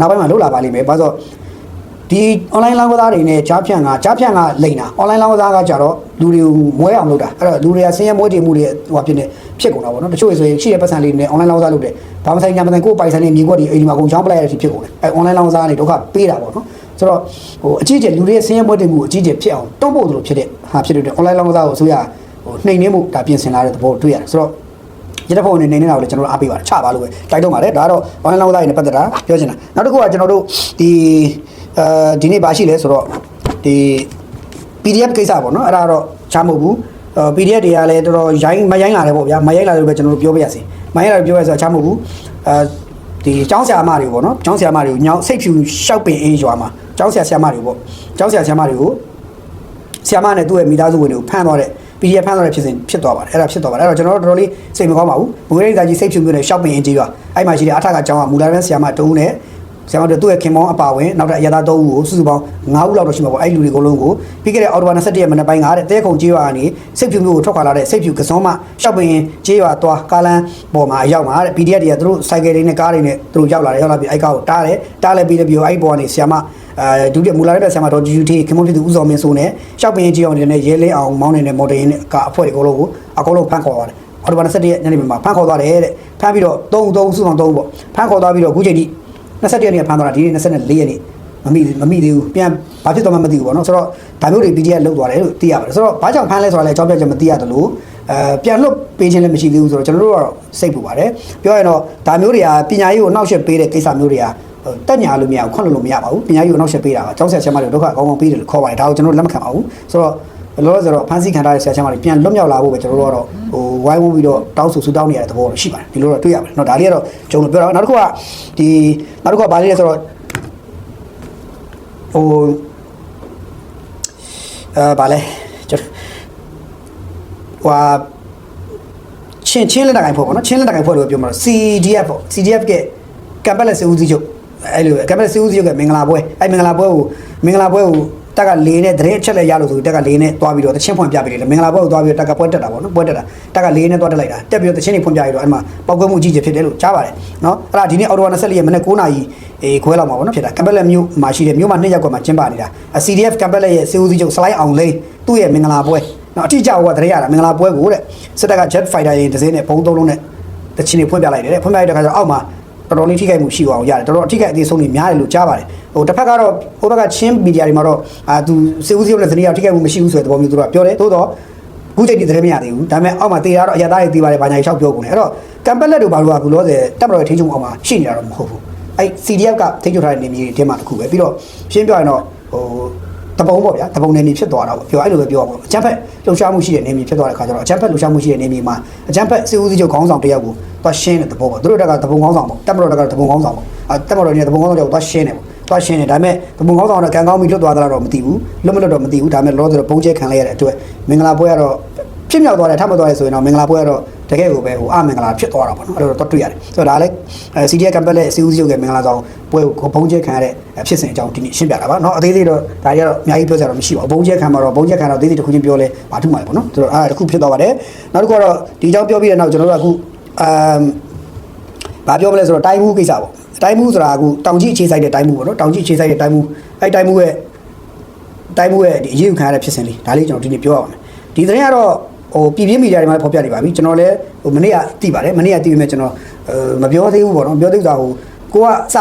နောက်ပိုင်းမှာလောက်လာပါလိမ့်မယ်ဘာလို့ ဒီ online လောင်းကစားတွေနဲ့ကြားဖြန့်ကကြားဖြန့်ကလိန်တာ online လောင်းကစားကကြတော့လူတွေကိုမွဲအောင်လုပ်တာအဲ့တော့လူတွေကဆင်းရဲမွဲတည်မှုတွေဟိုဖြစ်နေဖြစ်ကုန်တာပေါ့နော်တချို့ဆိုရင်ရှိတဲ့ပတ်စံလေးတွေနဲ့ online လောင်းကစားလုပ်တယ်ဘာမဆိုင်ညာမဆိုင်ကိုယ်ပိုင်ဆိုင်နေမြေကွက်တွေအိမ်ဒီမှာကုန်ချောင်းပလိုက်ရတဲ့အထိဖြစ်ကုန်တယ်အဲ့ online လောင်းကစားကနေဒုက္ခပေးတာပေါ့နော်ဆိုတော့ဟိုအကြီးကျယ်လူတွေရဲ့ဆင်းရဲမွဲတည်မှုအကြီးကျယ်ဖြစ်အောင်တွန်းပို့သလိုဖြစ်တဲ့ဟာဖြစ်တဲ့အတွက် online လောင်းကစားကိုအစိုးရဟိုနှိမ်နှင်းမှုဒါပြင်ဆင်လာတဲ့သဘောတွေ့ရတယ်ဆိုတော့ရတဲ့ဖုန်းနဲ့နေနေတာကိုလည်းကျွန်တော်တို့အားပေးပါတယ်ချပါလို့ပဲတိုက်တော့ပါတယ်ဒါကတော့ online လောင်းသားတွေနဲ့ပတ်သက်တာပြောချင်တာနောက်တစ်ခုကကျွန်တော်တို့ဒီ အဲဒီနေ့ပါရှိလဲဆိုတော့ဒီ PDF ကိစ္စပေါ့နော်အဲ့ဒါတော့ချမဟုတ်ဘူးအဲ PDF တွေကလည်းတော်တော်ရိုင်းမရိုင်းလာတယ်ပေါ့ဗျာမရိုင်းလာလို့ပဲကျွန်တော်တို့ပြောပြရစီမရိုင်းလာလို့ပြောရဆိုတာချမဟုတ်ဘူးအဲဒီကျောင်းဆရာမတွေပေါ့နော်ကျောင်းဆရာမတွေကိုညောင်စိတ်ဖြူရှောက်ပင်အေးရွာမှာကျောင်းဆရာဆရာမတွေပေါ့ကျောင်းဆရာဆရာမတွေကိုဆီယမနဲ့သူ့ရဲ့မိသားစုဝင်တွေကိုဖမ်းသွားတဲ့ PDF ဖမ်းသွားတဲ့ဖြစ်စဉ်ဖြစ်သွားပါတယ်အဲ့ဒါဖြစ်သွားပါတယ်အဲ့တော့ကျွန်တော်တို့တော်တော်လေးစိတ်မကောင်းပါဘူးမွေးရိတ်သားကြီးစိတ်ဖြူမျိုးနဲ့ရှောက်ပင်အင်းကြီးရွာအဲ့မှာရှိတဲ့အထက်ကကျောင်းကမူလာရန်ဆီယမတုံးနဲ့ ဆီယမတို့သူ့ရဲ့ခင်မောင်းအပါဝင်နောက်တဲ့အရသာ၃ဦးကိုစုစုပေါင်း9ဦးလောက်တော့ရှိမှာပေါ့အဲ့လူတွေအကုန်လုံးကိုပြီးခဲ့တဲ့အော်တိုဘာ27ရက်မနေ့ပိုင်းကတဲ့တဲခုံကြီးရွာကနေစိတ်ဖြူမျိုးကိုထွက်ခွာလာတဲ့စိတ်ဖြူကစုံမရှောက်ပင်ကြီးရွာသွားကားလန်းပေါ်မှာရောက်မှာတဲ့ PDF တွေကသူတို့စိုက်ကယ်တွေနဲ့ကားတွေနဲ့သူတို့ရောက်လာတယ်ရောက်လာပြီးအဲ့ကားကိုတားတယ်တားလဲပြီးတော့ပြီးတော့အဲ့ပေါ်ကနေဆီယမအဲဒုတိယမူလာတဲ့ဆရာမတော် GUT ခင်မုန်းပြည်သူဦးစောမင်းစိုးနဲ့ရှောက်ပင်ကြီးအောင်နဲ့ရဲလင်းအောင်မောင်းနေတဲ့မော်ဒယ်နဲ့ကအဖွဲတွေအကုန်လုံးကိုအကုန်လုံးဖမ်းခေါ်သွားတယ်အော်တိုဘာ27ရက်ညနေမှာဖမ်းခေါ်သွားတယ်တဲ့ဖမ်းပြီးတော့3 3စုဆောင်3ပေါ့ဖမ်းခေါ်သွားပြီးတော့အခုချိန်ထိ 27ရက်နေ့ဖမ်းသွားတာဒီနေ့24ရက်နေ့မမိမမိသေးဘူးပြန်ဘာဖြစ်တော့မှမသိဘူးပေါ့နော်ဆိုတော့ဒါမျိုးတွေ PDF လောက်သွားတယ်လို့သိရပါတယ်ဆိုတော့ဘာကြောင့်ဖမ်းလဲဆိုတာလည်းအကြောင်းပြချက်မသိရတယ်လို့အဲပြန်လွတ်ပေးခြင်းလည်းမရှိသေးဘူးဆိုတော့ကျွန်တော်တို့ကတော့စိတ်ပူပါတယ်ပြောရရင်တော့ဒါမျိုးတွေကပညာရေးကိုနှောက်ယှက်ပေးတဲ့ကိစ္စမျိုးတွေကတက်ညာလို့မရဘူးခွန့်လို့လို့မရပါဘူးပညာရေးကိုနောက်ဆက်ပေးတာပါကျောင်းဆရာဆရာမတွေဒုက္ခအကောင်းကောင်းပေးတယ်လို့ခေါ်ပါတယ်ဒါကိုကျွန်တော်လက်မခံပါဘူးဆိုတော့ လောလောဆယ်တော့ဖန်ဆီးခံထားတဲ့ဆရာဆရာမတွေပြန်လွတ်မြောက်လာဖို့ပဲကျွန်တော်တို့ကတော့ဟိုဝိုင်းဝန်းပြီးတော့တောင်းဆိုဆူတောင်းနေရတဲ့သဘောတော့ရှိပါတယ်ဒီလိုတော့တွေ့ရပါတယ်เนาะဒါလေးကတော့ကျွန်တော်ပြောတာနောက်တစ်ခုကဒီနောက်တစ်ခုကဘာလေးလဲဆိုတော့ဟိုအဲဘာလဲကျွန်တော်ဟွာချင်းချင်းလက်တကိုင်ဖွဲ့ပေါ့နော်ချင်းလက်တကိုင်ဖွဲ့လို့ပြောမှာ CDF ပေါ့ CDF ကကမ်ပတ်လက်စေဦးစီးချုပ်အဲ့လိုကမ်ပတ်လက်စေဦးစီးချုပ်ကမင်္ဂလာပွဲအဲ့မင်္ဂလာပွဲကိုမင်္ဂလာပွဲကို တက်ကလေးနဲ့တရင်အချက်လက်ရလို့ဆိုတက်ကလေးနဲ့တွားပြီးတော့တချင်းဖွင့်ပြပေးတယ်မင်္ဂလာပွဲကိုတွားပြီးတော့တက်ကပွဲတက်တာပေါ့နော်ပွဲတက်တာတက်ကလေးနဲ့တွားတက်လိုက်တာတက်ပြီးတော့တချင်းတွေဖွင့်ပြရတော့အဲ့မှာပောက်ကွဲမှုအကြီးကြီးဖြစ်တယ်လို့ကြားပါတယ်နော်အဲ့ဒါဒီနေ့အော်တိုဘာ24ရက်မနေ့9နာရီအေးခွဲလောက်မှာပေါ့နော်ဖြစ်တာကမ်ပတ်လက်မြို့မှာရှိတဲ့မြို့မှာနှစ်ယောက်ကမှကျင်းပနေတာ CDF ကမ်ပတ်လက်ရဲ့စေဦးစီးချုပ်စလိုက်အောင်လိန်သူ့ရဲ့မင်္ဂလာပွဲနော်အတိအကျဟိုကတရေရတာမင်္ဂလာပွဲကိုတဲ့စစ်တပ်က jet fighter ရင်တစ်စင်းနဲ့ဘုံသုံးလုံးနဲ့တချင်းတွေဖွင့်ပြလိုက်တယ်တဲ့ဖွင့်ပြလိုက်တဲ့ခါကျတော့အောက်မှာ တော်တော်လေးထိခိုက်မှုရှိအောင်ရတယ်တော်တော်အထိခိုက်အသေးဆုံးတွေများတယ်လို့ကြားပါတယ်ဟိုတစ်ဖက်ကတော့ဟိုဘက်ကချင်းမီဒီယာတွေမှာတော့အာသူစေဦးစီးရုံးနဲ့ဇနီးအောင်ထိခိုက်မှုမရှိဘူးဆိုတဲ့သဘောမျိုးသူတို့ကပြောတယ်သို့တော့ခုချိန်ဒီသတင်းမရသေးဘူးဒါပေမဲ့အောက်မှာတေးရတော့အရသားတွေတေးပါတယ်ဘာညာလျှောက်ပြောကုန်တယ်အဲ့တော့ကမ်ပက်လက်တို့ဘာလို့ကဘူးလို့ဆိုတက်မတော်ရဲ့ထိချုံအောင်မှာရှိနေတာတော့မဟုတ်ဘူးအဲ့ CDF ကထိချုံထားတဲ့နေမြေတွေထဲမှာတစ်ခုပဲပြီးတော့ရှင်းပြရင်တော့ဟို တပုံပေါ့ဗျာတပုံနေမြေဖြစ်သွားတာပေါ့ပြောအဲ့လိုပဲပြောအောင်အချမ်းဖက်လှုပ်ရှားမှုရှိတဲ့နေမြေဖြစ်သွားတဲ့ခါကျတော့အချမ်းဖက်လှုပ်ရှားမှုရှိတဲ့နေမြေမှာအချမ်းဖက်စေဦးစီးချုပ်ခေါင်းဆောင်တယောက်ကိုသွားရှင်းတဲ့တဘောပေါ့သူတို့တက်ကတပုံခေါင်းဆောင်ပေါ့တက်မတော်တက်ကတပုံခေါင်းဆောင်ပေါ့အဲတက်မတော်နေတဲ့တပုံခေါင်းဆောင်တယောက်ကိုသွားရှင်းတယ်ပေါ့သွားရှင်းတယ်ဒါပေမဲ့တပုံခေါင်းဆောင်တော့ကံကောင်းပြီးလွတ်သွားတာတော့မသိဘူးလွတ်မလွတ်တော့မသိဘူးဒါပေမဲ့လောလောဆယ်တော့ပုံကျဲခံလိုက်ရတဲ့အတွက်မင်္ဂလာပွဲကတော့ဖြစ်မြောက်သွားတယ်ထပ်မသွားရဆိုရင်တော့မင်္ဂလာပွဲကတော့ တကယ်ကိုပဲဟိုအမင်္ဂလာဖြစ်သွားတာပေါ့နော်အဲ့လိုတော့တွေ့ရတယ်ဆိုတော့ဒါလည်း CDA campus လက်စီဦးစီးရုပ်ကမင်္ဂလာဆောင်ပွဲကိုဘုံကျဲခံရတဲ့ဖြစ်စဉ်အကြောင်းဒီနေ့ရှင်းပြတာပါနော်အသေးသေးတော့ဒါကြီးကတော့အများကြီးပြောစရာတော့မရှိပါဘူးဘုံကျဲခံမှာတော့ဘုံကျဲခံတော့သေးသေးတစ်ခုချင်းပြောလဲမထူးမှာပေါ့နော်ဆိုတော့အားတစ်ခုဖြစ်သွားပါတယ်နောက်တစ်ခုကတော့ဒီအကြောင်းပြောပြီးတဲ့နောက်ကျွန်တော်တို့ကအခုအမ်ဘာပြောမလဲဆိုတော့တိုင်းမှုကိစ္စပေါ့တိုင်းမှုဆိုတာအခုတောင်ကြီးအခြေဆိုင်တဲ့တိုင်းမှုပေါ့နော်တောင်ကြီးအခြေဆိုင်တဲ့တိုင်းမှုအဲ့တိုင်းမှုရဲ့တိုင်းမှုရဲ့ဒီအရေးယူခံရတဲ့ဖြစ်စဉ်လေးဒါလေးကျွန်တော်ဒီနေ့ပြောရအောင်ဒီသတင်းကတော့ ဟိုပြည်ပြင်းမီဒီယာတွေမှာဖော်ပြနေပါပြီကျွန်တော်လည်းဟိုမနေ့ကသိပါတယ်မနေ့ကသိပေမဲ့ကျွန်တော်အဲမပြောသေးဘူးပေါ့နော်မပြောသေးတာဟိုကိုကစ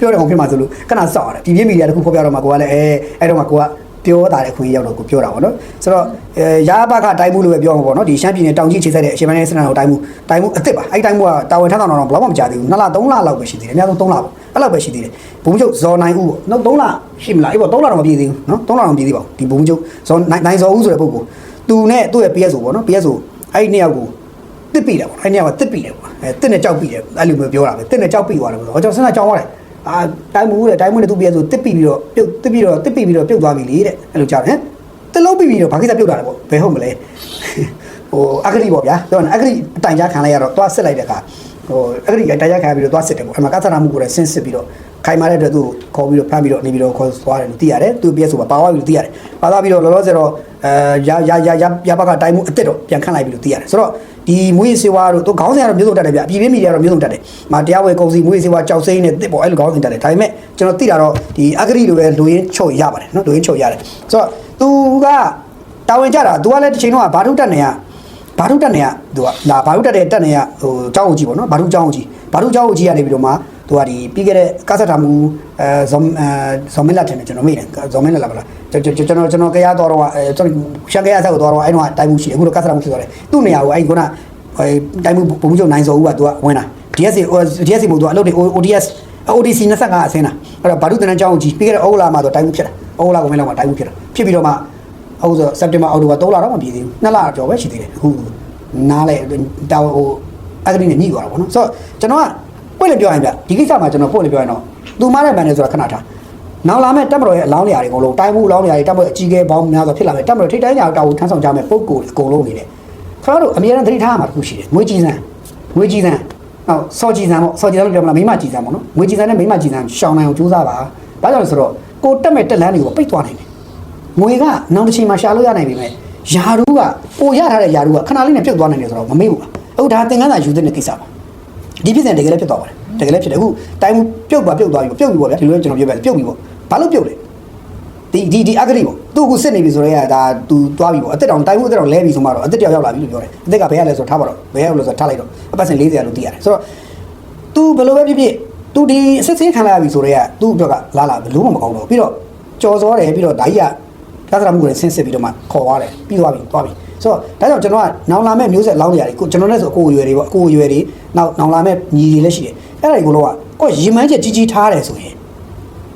ပြောတယ်ဟိုဖြစ်မှာဆိုလို့ခဏစောက်ရတယ်ပြည်ပြင်းမီဒီယာတခုဖော်ပြတော့မှကိုကလည်းအဲအဲ့တော့မှကိုကပြပြောတာတဲ့ခွင့်ရောက်တော့ကိုပြောတာပေါ့နော်ဆိုတော့အဲရာဘကတိုင်းမှုလို့ပဲပြောမှာပေါ့နော်ဒီရှမ်းပြည်နယ်တောင်ကြီးခြေဆက်တဲ့အရှင်ပိုင်းစနတော်တိုင်းမှုတိုင်းမှုအစ်စ်ပါအဲ့တိုင်းမှုကတာဝန်ထမ်းဆောင်တော့ဘယ်တော့မှမကြသေးဘူး2လ3လလောက်ပဲရှိသေးတယ်အများဆုံး3လပေါ့အဲ့လောက်ပဲရှိသေးတယ်ဘုံချုပ်ဇော်နိုင်ဦးပေါ့နော်3လရှိမလားအေးပေါ့3လတော့မပြည့်သေးဘူးနော်3လတော့မပြည့်သေးပါဘူးဒီဘုံချုပ်ဇော်နိုင်ဇော်ဦးဆိုတဲ့ပုဂ္ဂိုလ် သူနဲ့သူ့ရဲ့ PSO ပေါ့နော် PSO အဲ့ဒီနှစ်ယောက်ကိုတစ်ပိတယ်ပေါ့အဲ့ဒီနှစ်ယောက်ကတစ်ပိတယ်ပေါ့အဲတစ်နဲ့ကြောက်ပိတယ်အဲ့လိုမျိုးပြောတာပဲတစ်နဲ့ကြောက်ပိသွားတယ်ပေါ့ဟောကျွန်တော်စဉ်းစားကြောင်းသွားတယ်အာတိုင်းမှုတဲ့တိုင်းမှုနဲ့သူ့ PSO တစ်ပိပြီးတော့ပြုတ်တစ်ပြီးတော့တစ်ပိပြီးတော့ပြုတ်သွားပြီလေတဲ့အဲ့လိုကြောက်တယ်ဟမ်တလုံးပိပြီးတော့ဘာကိစ္စပြုတ်တာလဲပေါ့ဘယ်ဟုတ်မလဲဟိုအဂရိပေါ့ဗျာပြောရင်အဂရိအတိုင်ကြားခံလိုက်ရတော့သွားစစ်လိုက်တဲ့အခါဟိုအဂရိအတိုင်ကြားခံပြီးတော့သွားစစ်တယ်ပေါ့အဲ့မှာကသနာမှုကိုလည်းဆင်းစစ်ပြီးတော့ ခိုင်မာတဲ့အတွက်သူ့ကိုခေါ်ပြီးတော့ဖမ်းပြီးတော့နေပြီးတော့ခေါ်သွားတယ်လို့သိရတယ်သူ့ PS ဆိုပါပါသွားပြီလို့သိရတယ်ပါသွားပြီးတော့လောလောဆယ်တော့အဲရရရရရဘက်ကတိုင်းမှုအစ်စ်တော့ပြန်ခန့်လိုက်ပြီလို့သိရတယ်ဆိုတော့ဒီမွေးစေဝါတို့သူခေါင်းဆိုင်ကတော့မျိုးစုံတက်တယ်ဗျအပြည်ပြည်မီဒီယာတော့မျိုးစုံတက်တယ်။မာတရားဝယ်ကုန်စီမွေးစေဝါကြောက်စိမ့်နဲ့တစ်ပေါ့အဲ့လိုခေါင်းဆိုင်တက်တယ်။ဒါပေမဲ့ကျွန်တော်သိတာတော့ဒီအဂရိလိုပဲလူရင်းချုပ်ရပါတယ်နော်လူရင်းချုပ်ရတယ်။ဆိုတော့ तू ကတာဝန်ကြတာ तू ကလည်းတစ်ချိန်တော့ဘာထုတ်တက်နေရဘာထုတ်တက်နေရ तू ကလာဘာထုတ်တက်တဲ့တက်နေရဟိုအကြောင်းကိုကြည့်ပေါ့နော်ဘာထုတ်အကြောင်းကိုကြည့်ဘာထုတ်အကြောင်းကိုကြည့်ရနေပြီးတော့မှ သူကဒီပြီးခဲ့တဲ့ကစားတာမူအဲဇော်အဲဇော်မင်းလာတယ်ကျွန်တော်မေ့တယ်ဇော်မင်းလာလားဗလားကျွန်တော်ကျွန်တော်ကျွန်တော်ကြားတော်တော့အဲကျွန်တော်ရှန်ကရဆက်ကိုတော်တော့အဲ့တော့တိုင်မှုရှိအခုတော့ကစားတာမူဖြစ်သွားတယ်သူ့နေရာကိုအဲ့ခုနဟိုတိုင်မှုပုံမှုချုပ်နိုင်စောဦးကသူကဝင်တာ DSC DSC မို့သူကအလုပ်တွေ ODS ODC 25အဆင်းတာအဲ့တော့ဘာလို့တန်းအကြောင်းကြီးပြီးခဲ့တဲ့ဩဂုတ်လမှာတော့တိုင်မှုဖြစ်တာဩဂုတ်လကိုမင်းလောက်မှာတိုင်မှုဖြစ်တာဖြစ်ပြီးတော့မှအခုဆိုစက်တင်ဘာအောက်တိုဘာ3လတော့မပြည့်သေးဘူး2လကျော်ပဲရှိသေးတယ်အခုနားလဲတာဟိုအဂရိနဲ့ညှိသွားတာပေါ့နော်ဆိုတော့ကျွန်တော်ကပွ င့်လေပြောရင်ဗျဒီကိစ္စမှာကျွန်တော်ပွင့်လေပြောရင်တော့သူမားတဲ့ဗန်နေဆိုတာခဏထားနောက်လာမဲ့တက်မတော်ရဲ့အလောင်းနေရာတွေအကုန်လုံးတိုင်းမှုအလောင်းနေရာတွေတက်မတော်အကြီးကဲပေါင်းများစွာဖြစ်လာမယ်တက်မတော်ထိတ်တိုင်းညာတာဝန်ထမ်းဆောင်ကြမယ်ပုံကိုယ်အကုန်လုံးနေတယ်ခင်ဗျားတို့အမြဲတမ်းသတိထားရမှာတစ်ခုရှိတယ်ငွေကြီးစံငွေကြီးစံဟုတ်စောကြီးစံပေါ့စောကြီးစံလို့ပြောမလားမိမကြီးစံပေါ့နော်ငွေကြီးစံနဲ့မိမကြီးစံရှောင်းနိုင်အောင်ကြိုးစားပါဒါကြောင့်လဲဆိုတော့ကိုတက်မဲ့တက်လန်းတွေကိုပိတ်သွားနိုင်တယ်ငွေကနောက်တစ်ချိန်မှာရှာလို့ရနိုင်ပြီမဲ့ယာရူးကပိုရထားတဲ့ယာရူးကခဏလေးနဲ့ပြုတ်သွားနိုင်တယ်ဆိုတော့မမေ့ဘူးလားဟုတ်ဒါသင်္ကန်းစာယူတဲ့ကိစ္စပါ ဒီဖြစ်စဉ်တကယ်လည်းဖြစ်သွားပါတယ်တကယ်လည်းဖြစ်တယ်အခုတိုင်းမှုပြုတ်သွားပြုတ်သွားပြီပြုတ်ပြီပေါ့ဗျာဒီလိုကျွန်တော်ပြောပြတယ်ပြုတ်ပြီပေါ့ဘာလို့ပြုတ်လဲဒီဒီဒီအဂရိပေါ့သူ့ကိုစစ်နေပြီဆိုတော့ဒါ तू သွားပြီပေါ့အသက်တောင်တိုင်းမှုအသက်တောင်လဲပြီဆိုမှတော့အသက်တယောက်ရောက်လာပြီလို့ပြောတယ်အသက်ကဘယ်ရလဲဆိုတော့ထားပါတော့ဘယ်ရောက်လဲဆိုတော့ထားလိုက်တော့အပတ်စဉ်40လို့သိရတယ်ဆိုတော့ तू ဘယ်လိုပဲဖြစ်ဖြစ် तू ဒီအစစ်စင်းခံလာရပြီဆိုတော့ तू အတွက်ကလာလာဘယ်လို့မှမကောင်းတော့ပြီးတော့ကြော်စောတယ်ပြီးတော့ဒါကြီးကသစ္စာမှုကိုလည်းဆင်းစစ်ပြီးတော့မှခေါ်သွားတယ်ပြီးသွားပြီသွားပြီ ဆိုတော့ဒါကြောင့်ကျွန်တော်ကနောင်လာမဲ့မျိုးဆက်လောင်းနေရတယ်ကိုကျွန်တော်လည်းဆိုအကိုအရွယ်တွေပေါ့အကိုအရွယ်တွေနောက်နောင်လာမဲ့ညီတွေလည်းရှိတယ်အဲ့ဒါတွေကိုတော့ကိုရီမန်းချက်ကြီးကြီးထားတယ်ဆိုရင်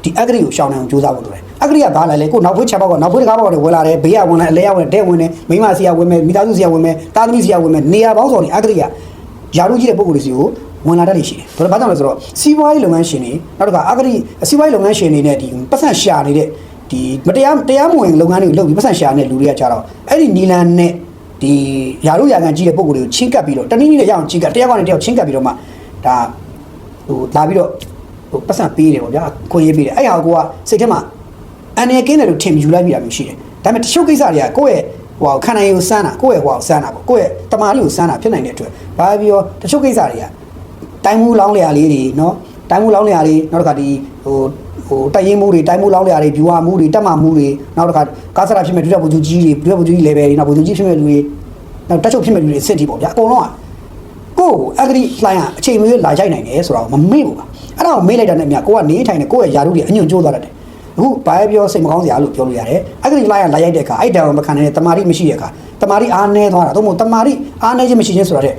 ဒီအဂရိကိုရှောင်းနိုင်အောင်ကြိုးစားဖို့လိုတယ်အဂရိကဘာလဲလေကိုနောက်ဖွေးချက်ပေါက်ကနောက်ဖွေးတကားပေါက်တွေဝင်လာတယ်ဘေးကဝင်လာအလဲရဝင်တဲ့ဝင်တယ်မိမစီကဝင်မယ်မိသားစုစီကဝင်မယ်တာသမီစီကဝင်မယ်နေရာပေါင်းစုံတွေအဂရိကယာရုကြီးတဲ့ပုံကိုယ်တွေစီကိုဝင်လာတတ်နေရှိတယ်ဒါတော့ဘာကြောင့်လဲဆိုတော့စီးပွားရေးလုပ်ငန်းရှင်တွေနောက်တစ်ခါအဂရိစီးပွားရေးလုပ်ငန်းရှင်တွေနဲ့ဒီပတ်စံရှာနေတဲ့ ဒီမတရားတရားမဝင်လုပ်ငန်းတွေကိုလုပ်ပြီးပတ်စံရှာနေတဲ့လူတွေကကြတော့အဲ့ဒီနီလန်နဲ့ဒီယာရုယာကန်ကြီးတဲ့ပုံကိုယ်တွေကိုချင်းကပ်ပြီးတော့တနည်းနည်းနဲ့ရအောင်ချင်းကပ်တရားကောင်နဲ့တရားချင်းကပ်ပြီးတော့မှဒါဟိုလာပြီးတော့ဟိုပတ်စံပေးတယ်ပေါ့ဗျာခွင့်ရေးပေးတယ်အဲ့ဟာကိုကစိတ်ထဲမှာအန်ရကင်းတယ်လို့ထင်ယူလိုက်မိတာမျိုးရှိတယ်ဒါပေမဲ့တချို့ကိစ္စတွေကကိုယ့်ရဲ့ဟိုခန္ဓာကိုယ်စမ်းတာကိုယ့်ရဲ့ဟိုစမ်းတာပေါ့ကိုယ့်ရဲ့တမားလေးကိုစမ်းတာဖြစ်နိုင်တဲ့အတွက်ဒါပြီးတော့တချို့ကိစ္စတွေကတိုင်းမှုလောင်းလျာလေးတွေနော်တိုင်းမှုလောင်းလျာလေးနောက်တစ်ခါဒီဟို ဟိုတိုက်ရင်မှုတွေတိုင်းမှုလောင်းလျာတွေဗျူဟာမှုတွေတက်မှမှုတွေနောက်တစ်ခါကားစရာဖြစ်မဲ့ဒုတိယဗိုလ်ချုပ်ကြီးတွေဒုတိယဗိုလ်ချုပ်ကြီး level တွေနောက်ဗိုလ်ချုပ်ကြီးဖြစ်မဲ့လူတွေနောက်တက်ချုပ်ဖြစ်မဲ့လူတွေစစ်တီပေါ့ဗျာအကုန်လုံးကကိုယ်အဂရိလှိုင်းကအချိန်မရွေးလာကြိုက်နိုင်တယ်ဆိုတော့မမေ့ဘူးပါအဲ့ဒါကိုမေ့လိုက်တာနဲ့မြကိုကနေထိုင်နေကိုယ့်ရဲ့ယာရုတွေအညွန့်ကျိုးသွားတတ်တယ်အခုဘာပဲပြောစိတ်မကောင်းစရာလို့ပြောလို့ရတယ်အဂရိလှိုင်းကလာရိုက်တဲ့အခါအဲ့တံမခံနေတဲ့တမာတိမရှိတဲ့အခါတမာတိအားနေသွားတာသို့မဟုတ်တမာတိအားနေခြင်းမရှိခြင်းဆိုတာတဲ့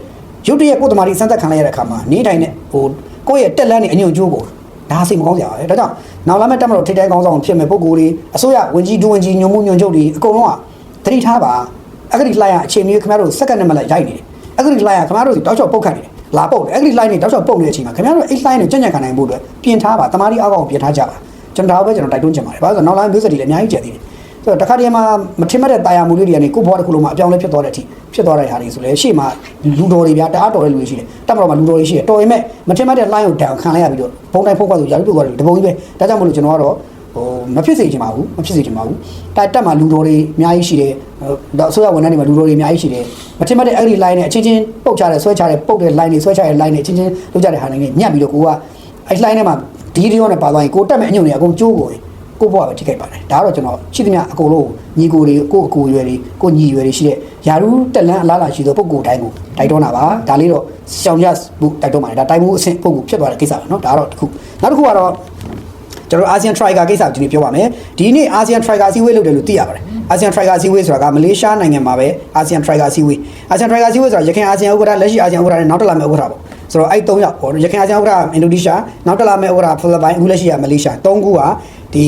ရုတ်တရက်ကိုယ်တမာတိစမ်းသက်ခံလိုက်ရတဲ့အခါမှာနေတိုင်းနဲ့ဟိုကိုယ့်ရဲ့တက်လန်းနေအညွန့်ကျိုးကို ဒါစိတ်မကောင်းစရာပဲဒါကြောင့်နောက်လာမဲ့တက်မလို့ထိတ်တိုင်းကောင်းဆောင်ဖြစ်မဲ့ပုံကိုယ်တွေအစိုးရဝင်ကြီးဒူဝင်ကြီးညုံမှုညွန့်ချုပ်တွေအကုန်လုံးကသတိထားပါအဂရိလိုက်ရအချိန်မျိုးခင်ဗျားတို့စက္ကန့်နဲ့မှလည်းရိုက်နေတယ်အဂရိလိုက်ရခင်ဗျားတို့တောက်ချောက်ပုတ်ခတ်နေတယ်လာပုတ်တယ်အဂရိလိုက်နေတောက်ချောက်ပုတ်နေတဲ့အချိန်မှာခင်ဗျားတို့အိတ်လိုက်နေကြံ့ကြံ့ခံနိုင်ဖို့အတွက်ပြင်ထားပါတမာတိအောက်အောင်ပြင်ထားကြပါကျွန်တော်ဒါပဲကျွန်တော်တိုက်တွန်းချင်ပါတယ်ဘာလို့လဲဆိုတော့နောက်လာမျိုးဆက်တွေလည်းအများကြီးကျက်သေးတယ် ဆိုတော့တခါတည်းမှာမထင်မဲ့တဲ့တာယာမှုလေးတွေကနေကိုယ့်ဘဝတစ်ခုလုံးမှာအပြောင်းလဲဖြစ်သွားတဲ့အထိဖြစ်သွားတဲ့ဟာတွေဆိုလဲရှေ့မှာလူတော်တွေဗျာတအားတော်တဲ့လူတွေရှိတယ်တက်မတော်မှာလူတော်တွေရှိတယ်တော်ရင်မဲ့မထင်မဲ့တဲ့ line ကိုတန်ခံလိုက်ရပြီးတော့ဘုံတိုင်းဖုတ်ကွာဆိုရာပြီးတော့တပုံကြီးပဲဒါကြောင့်မလို့ကျွန်တော်ကတော့ဟိုမဖြစ်စေချင်ပါဘူးမဖြစ်စေချင်ပါဘူးတက်တက်မှာလူတော်တွေအများကြီးရှိတယ်တော့အစိုးရဝန်ထမ်းတွေမှာလူတော်တွေအများကြီးရှိတယ်မထင်မဲ့တဲ့အဲ့ဒီ line နဲ့အချင်းချင်းပုတ်ချတဲ့ဆွဲချတဲ့ပုတ်တဲ့ line တွေဆွဲချတဲ့ line တွေအချင်းချင်းလုပ်ကြတဲ့ဟာတွေနဲ့ညှက်ပြီးတော့ကိုကအဲ့ line ထဲမှာဒီဒီရောနဲ့ပါသွားရင်ကိုတက်မဲ့အညုံတွေအကုန်ကျိုးကို ကိုဘွားပဲထိခိုက်ပါတယ်ဒါကတော့ကျွန်တော်ရှိသမျှအကုန်လုံးညီကိုတွေကိုအကိုရွယ်တွေကိုညီရွယ်တွေရှိတဲ့ယာရုတက်လန်းအလားလာရှိသောပုံကိုယ်တိုင်းကိုတိုက်တွန်းတာပါဒါလေးတော့ရှောင်ရဖို့တိုက်တွန်းပါတယ်ဒါတိုက်မှုအဆင့်ပုံကိုဖြစ်သွားတဲ့ကိစ္စပါเนาะဒါကတော့တစ်ခုနောက်တစ်ခုကတော့ ကျွန်တော်အာဆီယံ Trigger ကိစ္စကိုဒီနေ့ပြောပါမယ်ဒီနေ့အာဆီယံ Trigger အစည်းအဝေးလုပ်တယ်လို့သိရပါတယ်အာဆီယံ Trigger အစည်းအဝေးဆိုတာကမလေးရှားနိုင်ငံမှာပဲအာဆီယံ Trigger အစည်းအဝေးအာဆီယံ Trigger အစည်းအဝေးဆိုတာရခိုင်အာဆီယံဥက္ကဋ္ဌလက်ရှိအာဆီယံဥက္ကဋ္ဌနဲ့နောက်တက်လာမယ့်ဥက္ကဋ္ဌပေါ့ဆိုတော့အဲ့၃ယောက်ပေါ့ရခိုင်အာဆီယံဥက္ကဋ္ဌအင်ဒိုနီးရှားနောက်တက်လာမယ့်ဥက္ကဋ္ဌဖိလစ်ပိုင်အခုလက်ရှိကမလေးရှား၃ခုက ဒီ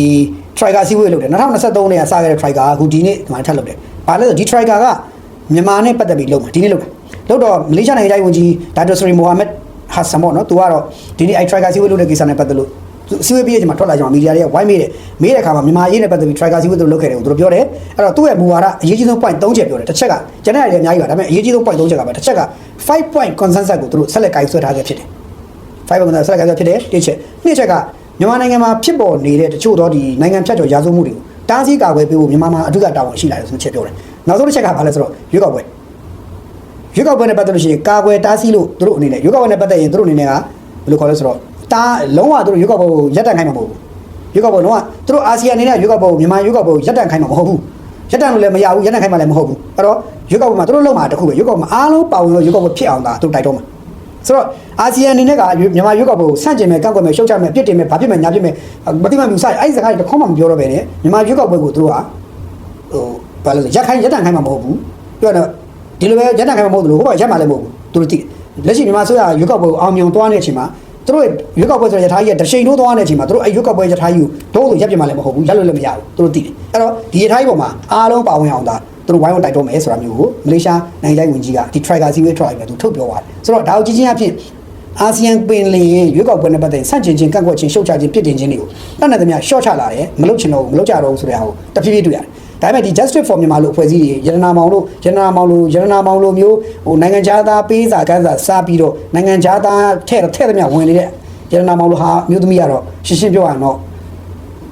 Trigger အစည်းအဝေးလုပ်တယ်2023နဲ့စခဲ့တဲ့ Trigger အခုဒီနေ့ဒီမှာထပ်လုပ်တယ်ဘာလဲဆိုဒီ Trigger ကမြန်မာနဲ့ပတ်သက်ပြီးလုပ်မှာဒီနေ့လုပ်တာလုပ်တော့မလေးရှားနိုင်ငံရေးဝန်ကြီးဒါတိုစရီမိုဟာမက်ဟာဆန်ပေါ့နော်သူကတော့ဒီနေ့အဲ့ Trigger အစည်းအဝေးလုပ်တဲ့ကိစ္စနဲ့ပတ်သက်လို့စီဝေးပြီးချိန်မှာထွက်လာကြမှာမီဒီယာတွေကဝိုင်းမေးတယ်မေးတဲ့အခါမှာမြန်မာရေးနဲ့ပတ်သက်ပြီး Trigger စီဝေးသူလုပ်ခဲ့တယ်ကိုသူတို့ပြောတယ်အဲ့တော့သူ့ရဲ့မူဝါဒအရေးကြီးဆုံး point 3ချက်ပြောတယ်တစ်ချက်ကကျန်တဲ့နေရာတွေအများကြီးပါဒါပေမဲ့အရေးကြီးဆုံး point 3ချက်ကပဲတစ်ချက်က5 point consensus ကိုသူတို့ဆက်လက်ကင်ဆွဲထားခဲ့ဖြစ်တယ်5 point consensus ဆက်ကင်ဆွဲဖြစ်တယ်တစ်ချက်နှစ်ချက်က မြန်မာနိုင်ငံမှာဖြစ်ပေါ်နေတဲ့တချို့သောဒီနိုင်ငံဖြတ်ကျော်ရာဇဝမှုတွေကိုတားဆီးကာကွယ်ပေးဖို့မြန်မာမှာအထူးကတာဝန်ရှိလာတယ်ဆိုတဲ့ချက်ပြောတယ်နောက်ဆုံးတစ်ချက်ကဘာလဲဆိုတော့ရွေးကောက်ပွဲရွေးကောက်ပွဲနဲ့ပတ်သက်လို့ရှိရင်ကာကွယ်တားဆီးလို့သူတို့အနေနဲ့ရွေးကောက်ပွဲနဲ့ပတ်သက်ရင်သူတို့အနေနဲ့ကဘယ်လိုခေါ်လဲဆိုတော့တားလုံးဝသူတို့ရွေးကောက်ပွဲကိုရပ်တန့်ခိုင်းမှာမဟုတ်ဘူးရွေးကောက်ပွဲတော့သူတို့အာဆီယံအနေနဲ့ရွေးကောက်ပွဲကိုမြန်မာရွေးကောက်ပွဲကိုရပ်တန့်ခိုင်းမှာမဟုတ်ဘူးရပ်တန့်လို့လည်းမရဘူးရပ်တန့်ခိုင်းမှာလည်းမဟုတ်ဘူးအဲ့တော့ရွေးကောက်ပွဲမှာသူတို့လုံးမှာတစ်ခုပဲရွေးကောက်ပွဲမှာအားလုံးပါဝင်လို့ရွေးကောက်ပွဲဖြစ်အောင်သာသူတို့တိုက်တော့မှာ ဆိုတော့အာဆီယံအနေနဲ့ကမြန်မာရွေးကောက်ပွဲကိုဆန့်ကျင်မဲ့ကန့်ကွက်မဲ့ရှုတ်ချမဲ့ပြစ်တင်မဲ့ဘာဖြစ်မဲ့ညာဖြစ်မဲ့မတိမမြူဆိုင်အဲ့ဒီစကားတွေတစ်ခေါက်မှမပြောတော့ပဲねမြန်မာရွေးကောက်ပွဲကိုသူတို့ကဟိုဘာလဲရက်ခိုင်းရပ်တန့်ခိုင်းမှာမဟုတ်ဘူးပြောတော့ဒီလိုပဲရပ်တန့်ခိုင်းမှာမဟုတ်ဘူးလို့ဟိုဘက်ရက်မှာလည်းမဟုတ်ဘူးသူတို့သိလက်ရှိမြန်မာဆိုရရွေးကောက်ပွဲကိုအောင်မြင်သွားတဲ့အချိန်မှာသူတို့ရွေးကောက်ပွဲဆိုရထားကြီးကတရှိန်ထိုးသွားတဲ့အချိန်မှာသူတို့အဲ့ရွေးကောက်ပွဲရထားကြီးကိုတော့လို့ရပ်ပြမှာလည်းမဟုတ်ဘူးရပ်လို့လည်းမရဘူးသူတို့သိတယ်အဲ့တော့ဒီရထားကြီးပေါ်မှာအားလုံးပါဝင်အောင်သာ သူတို့ဝိုင်းဝန်းတိုက်တော့မယ်ဆိုတာမျိုးကိုမလေးရှားနိုင်ငံရေးဝန်ကြီးကဒီ Trigger စီဝေး try ပဲသူထုတ်ပြောသွားတယ်ဆိုတော့ဒါကိုကြည့်ချင်းအဖြစ်အာဆီယံပင်လင်ရွေးကောက်ပွဲနဲ့ပတ်သက်ဆန့်ကျင်ခြင်းကန့်ကွက်ခြင်းရှုတ်ချခြင်းပြစ်တင်ခြင်းတွေကိုတတ်နိုင်သမျှရှော့ချလာတယ်မလုပ်ချင်တော့ဘူးမလုပ်ကြတော့ဘူးဆိုတဲ့ဟာကိုတဖြည်းဖြည်းတွေ့ရတယ်ဒါပေမဲ့ဒီ justice for မြန်မာလို့အဖွဲ့အစည်းတွေရတနာမောင်လို့ရတနာမောင်လို့ရတနာမောင်လို့မျိုးဟိုနိုင်ငံခြားသားပေးစာကမ်းစာစားပြီးတော့နိုင်ငံခြားသားထဲ့ထဲ့သမျှဝင်နေတဲ့ရတနာမောင်လို့ဟာမျိုးသမီးကတော့ရှင်းရှင်းပြောရရင်တော့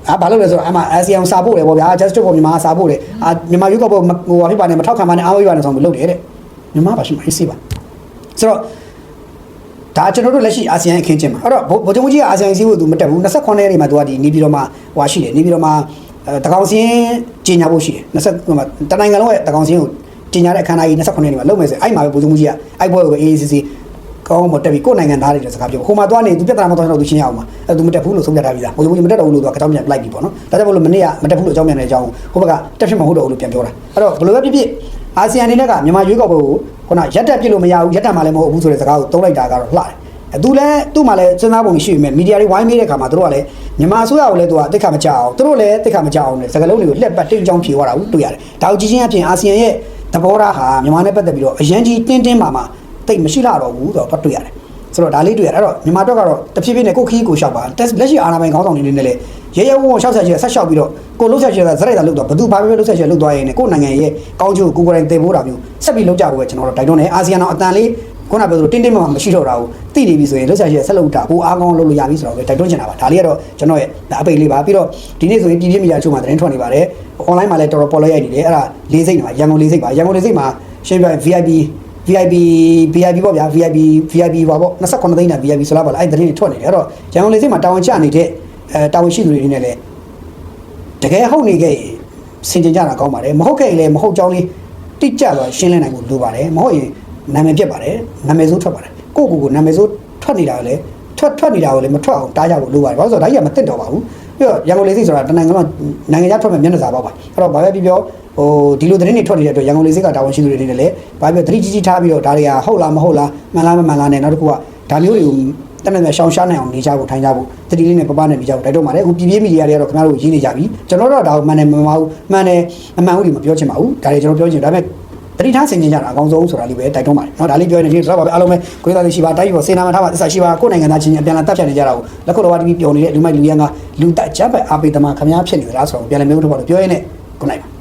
အာဘာလို့လဲဆိုတော့အမှအာဆီယံစာဖို့တယ်ပေါ့ဗျာ justice for မြန်မာစာဖို့တယ်အာမြန်မာရွေးကောက်ပွဲဟိုဘာဖြစ်ပါနဲ့မထောက်ခံပါနဲ့အားဝေးပါနဲ့ဆိုလို့လုပ်တယ်တဲ့မြန်မာပါရှိမှအေးစေးပါဆိုတော့ဒါကျွန်တော်တို့လက်ရှိအာဆီယံအခင်းချင်းမှာအဲ့တော့ဗိုလ်ချုပ်ကြီးကအာဆီယံစီးဖို့သူမတက်ဘူး28ရက်နေ့မှာသူကဒီနေပြည်တော်မှာဟွာရှိတယ်နေပြည်တော်မှာအဲတကောင်စင်းကြီးညာဖို့ရှိတယ်20ဟိုမှာတနိုင်ငံလုံးရဲ့တကောင်စင်းကိုကြီးညာတဲ့အခမ်းအနားကြီး28ရက်နေ့မှာလုပ်မယ်ဆိုအဲ့မှာပဲဗိုလ်ချုပ်ကြီးကအဲ့ဘွဲကို AACC ကောင်းမတက်ပြီးကိုယ်နိုင်ငံသားတွေတဲ့စကားပြောဟိုမှာသွားနေသူပြဿနာမတော်တော့သူရှင်းရအောင်မှာအဲ့သူမတက်ဘူးလို့ဆုံးဖြတ်ထားပြီးသားဗိုလ်ချုပ်ကြီးမတက်တော့ဘူးလို့သူကကြောင်းပြန်လိုက်ပြီပေါ့နော်ဒါကြောင့်မလို့မနေ့ကမတက်ဘူးလို့အကြောင်းပြန်တဲ့အကြောင်းဟိုဘက်ကတက်ဖြစ်မှာဟုတ်တော့ဘူးလို့ပြန်ပြောတာအဲ့တော့ဘယ်လိုပဲဖြစ်ဖြစ်အာဆီယံအနေနဲ့ကမြန်မာရွေးကောက်ပွဲကိုခုနရက်တက်ပြစ်လို့မရဘူးရက်တက်မှလည်းမဟုတ်ဘူးဆိုတဲ့စကားကိုသုံးလိုက်တာကတော့လှတယ်အဲသူလည်းသူ့မှာလည်းစဉ်းစားပုံရှိပေမဲ့မီဒီယာတွေဝိုင်းမေးတဲ့အခါမှာသူတို့ကလည်းမြန်မာအစိုးရကိုလည်းသူကတိတ်ခါမကြအောင်သူတို့လည်းတိတ်ခါမကြအောင်လေစကားလုံးတွေကိုလှက်ပတ်တင်းကြောင်းဖြေသွားတာကိုတွေ့ရတယ်ဒါကိုကြည့်ချင်းအပြင်အာဆီယံရဲ့သဘောထားဟာမြန်မာနဲ့ပတ်သက်ပြီးတော့အရန်ကြီးတင်းတင်းမာမာ တိတ်မရှိလာတော့ဘူးဆိုတော့တွေ့ရတယ်ဆိုတော့ဒါလေးတွေ့ရအဲ့တော့မြန်မာတော့ကတော့တဖြည်းဖြည်းနဲ့ကိုခီးကိုရှောက်ပါတက်လက်ရှိအာဏာပိုင်ခေါင်းဆောင်တွေနဲ့လည်းရဲရဲဝုန်းဝုန်းရှောက်ဆက်ချက်ဆက်ရှောက်ပြီးတော့ကိုလှုပ်ဆက်ချက်ဇရက်တာလှုပ်တော့ဘသူဘာပဲလှုပ်ဆက်ချက်လှုပ်သွားရင်ကိုနိုင်ငံရဲ့ကောင်းကျိုးကိုကိုယ်တိုင်တည်ဖို့တာမျိုးဆက်ပြီးလှုပ်ကြဖို့ပဲကျွန်တော်တို့တိုက်တွန်းနေအာဆီယံတော့အတန်လေးခုနပြောသလိုတင်းတင်းမာမာမရှိတော့တာကိုသိနေပြီဆိုရင်လှုပ်ဆက်ချက်ဆက်လှုပ်တာကိုအားကောင်းလုပ်လို့ရပြီဆိုတော့ပဲတိုက်တွန်းချင်တာပါဒါလေးကတော့ကျွန်တော်ရဲ့ဒါအပိတ်လေးပါပြီးတော့ဒီနေ့ဆိုရင်ပြည်ပြည့်မီဒီယာချို့မှာသတင်းထွက်နေပါတယ် online မှာလည်းတော်တော်ပေါ်လို့ရိုက်နေတယ်အဲ့ဒါလေးစိတ်နေပါရန်ကုန်လေးစိတ်ပါရန်ကုန်လေးစိတ်မှာရှင်းပြရင် VIP VIP VIP ပေါ့ဗျာ VIP VIP ပါပေါ့29သိန်းတာ VIP ဆိုလားပါလားအဲ့သတင်းတွေထွက်နေတယ်အဲ့တော့ရန်ကုန်လေးစိတ်မှာတာဝန်ကျနေတဲ့အဲတာဝန်ရှိသူတွေနေနဲ့လည်းတကယ်ဟုတ်နေခဲ့ရင်စင်ကြင်ကြတာကောင်းပါတယ်မဟုတ်ခဲ့ရင်လည်းမဟုတ်ကြောင်းလေးတိကျသွားရှင်းလင်းနိုင်ဖို့လိုပါတယ်မဟုတ်ရင်နာမည်ပြတ်ပါတယ်နာမည်ဆိုးထွက်ပါတယ်ကိုယ့်ကိုယ်ကိုနာမည်ဆိုးထွက်နေတာလည်းထွက်ထွက်နေတာကိုလည်းမထွက်အောင်တားကြဖို့လိုပါတယ်ဘာလို့ဆိုတော့ဒါကြီးကမသိတော့ပါဘူးပြီးတော့ရန်ကုန်လေးစိတ်ဆိုတာတနိုင်ငံလုံးနိုင်ငံခြားထွက်မဲ့မျက်နှာစာပေါ့ပါအဲ့တော့ဘာပဲပြော ဟိုဒီလိုသတင်းတွေထွက်နေတဲ့အတွက်ရန်ကုန်လေးစိတ်ကတာဝန်ရှိသူတွေနေတယ်လေဘာပဲသတိကြီးကြီးထားပြီးတော့ဒါတွေကဟုတ်လားမဟုတ်လားမှန်လားမမှန်လားနဲ့နောက်တစ်ခုကဒါမျိုးတွေကိုတနက်နေ့ရှောင်းရှားနိုင်အောင်နေကြဖို့ထိုင်ကြဖို့တတိလေးနဲ့ပပနဲ့နေကြဖို့တိုက်တော့ပါတယ်အခုပြည်ပြင်းမီဒီယာတွေကတော့ခင်ဗျားတို့ရင်းနေကြပြီကျွန်တော်တို့တော့ဒါကိုမှန်တယ်မမှန်ဘူးမှန်တယ်အမှန်ဦးတွေမပြောချင်ပါဘူးဒါတွေကျွန်တော်ပြောချင်ဒါပေမဲ့တတိထားဆင်ကျင်ကြတာအကောင်းဆုံးဆိုတာလေးပဲတိုက်တွန်းပါတယ်เนาะဒါလေးပြောရင်ဒီတော့ပါပဲအားလုံးပဲကိုယ်သားလေးရှိပါတိုက်ပြီးတော့စေနာမထားပါအစ္စာရှိပါကိုယ်နိုင်ငံသားချင်းအပြန်လာတက်ဖြတ်နေကြတာကိုလက်ခုပ်တော်ဝါတီဗီပြောနေတဲ့လူမိုက်လူရန်ကလူတက်ကြပ်ပဲအားပေးသမားခင်ဗျားဖြစ်နေသလားဆိုတော့ပြန်လည်းမျိုးတော့ပြောရင်းနဲ့ခုနိုင်ပါ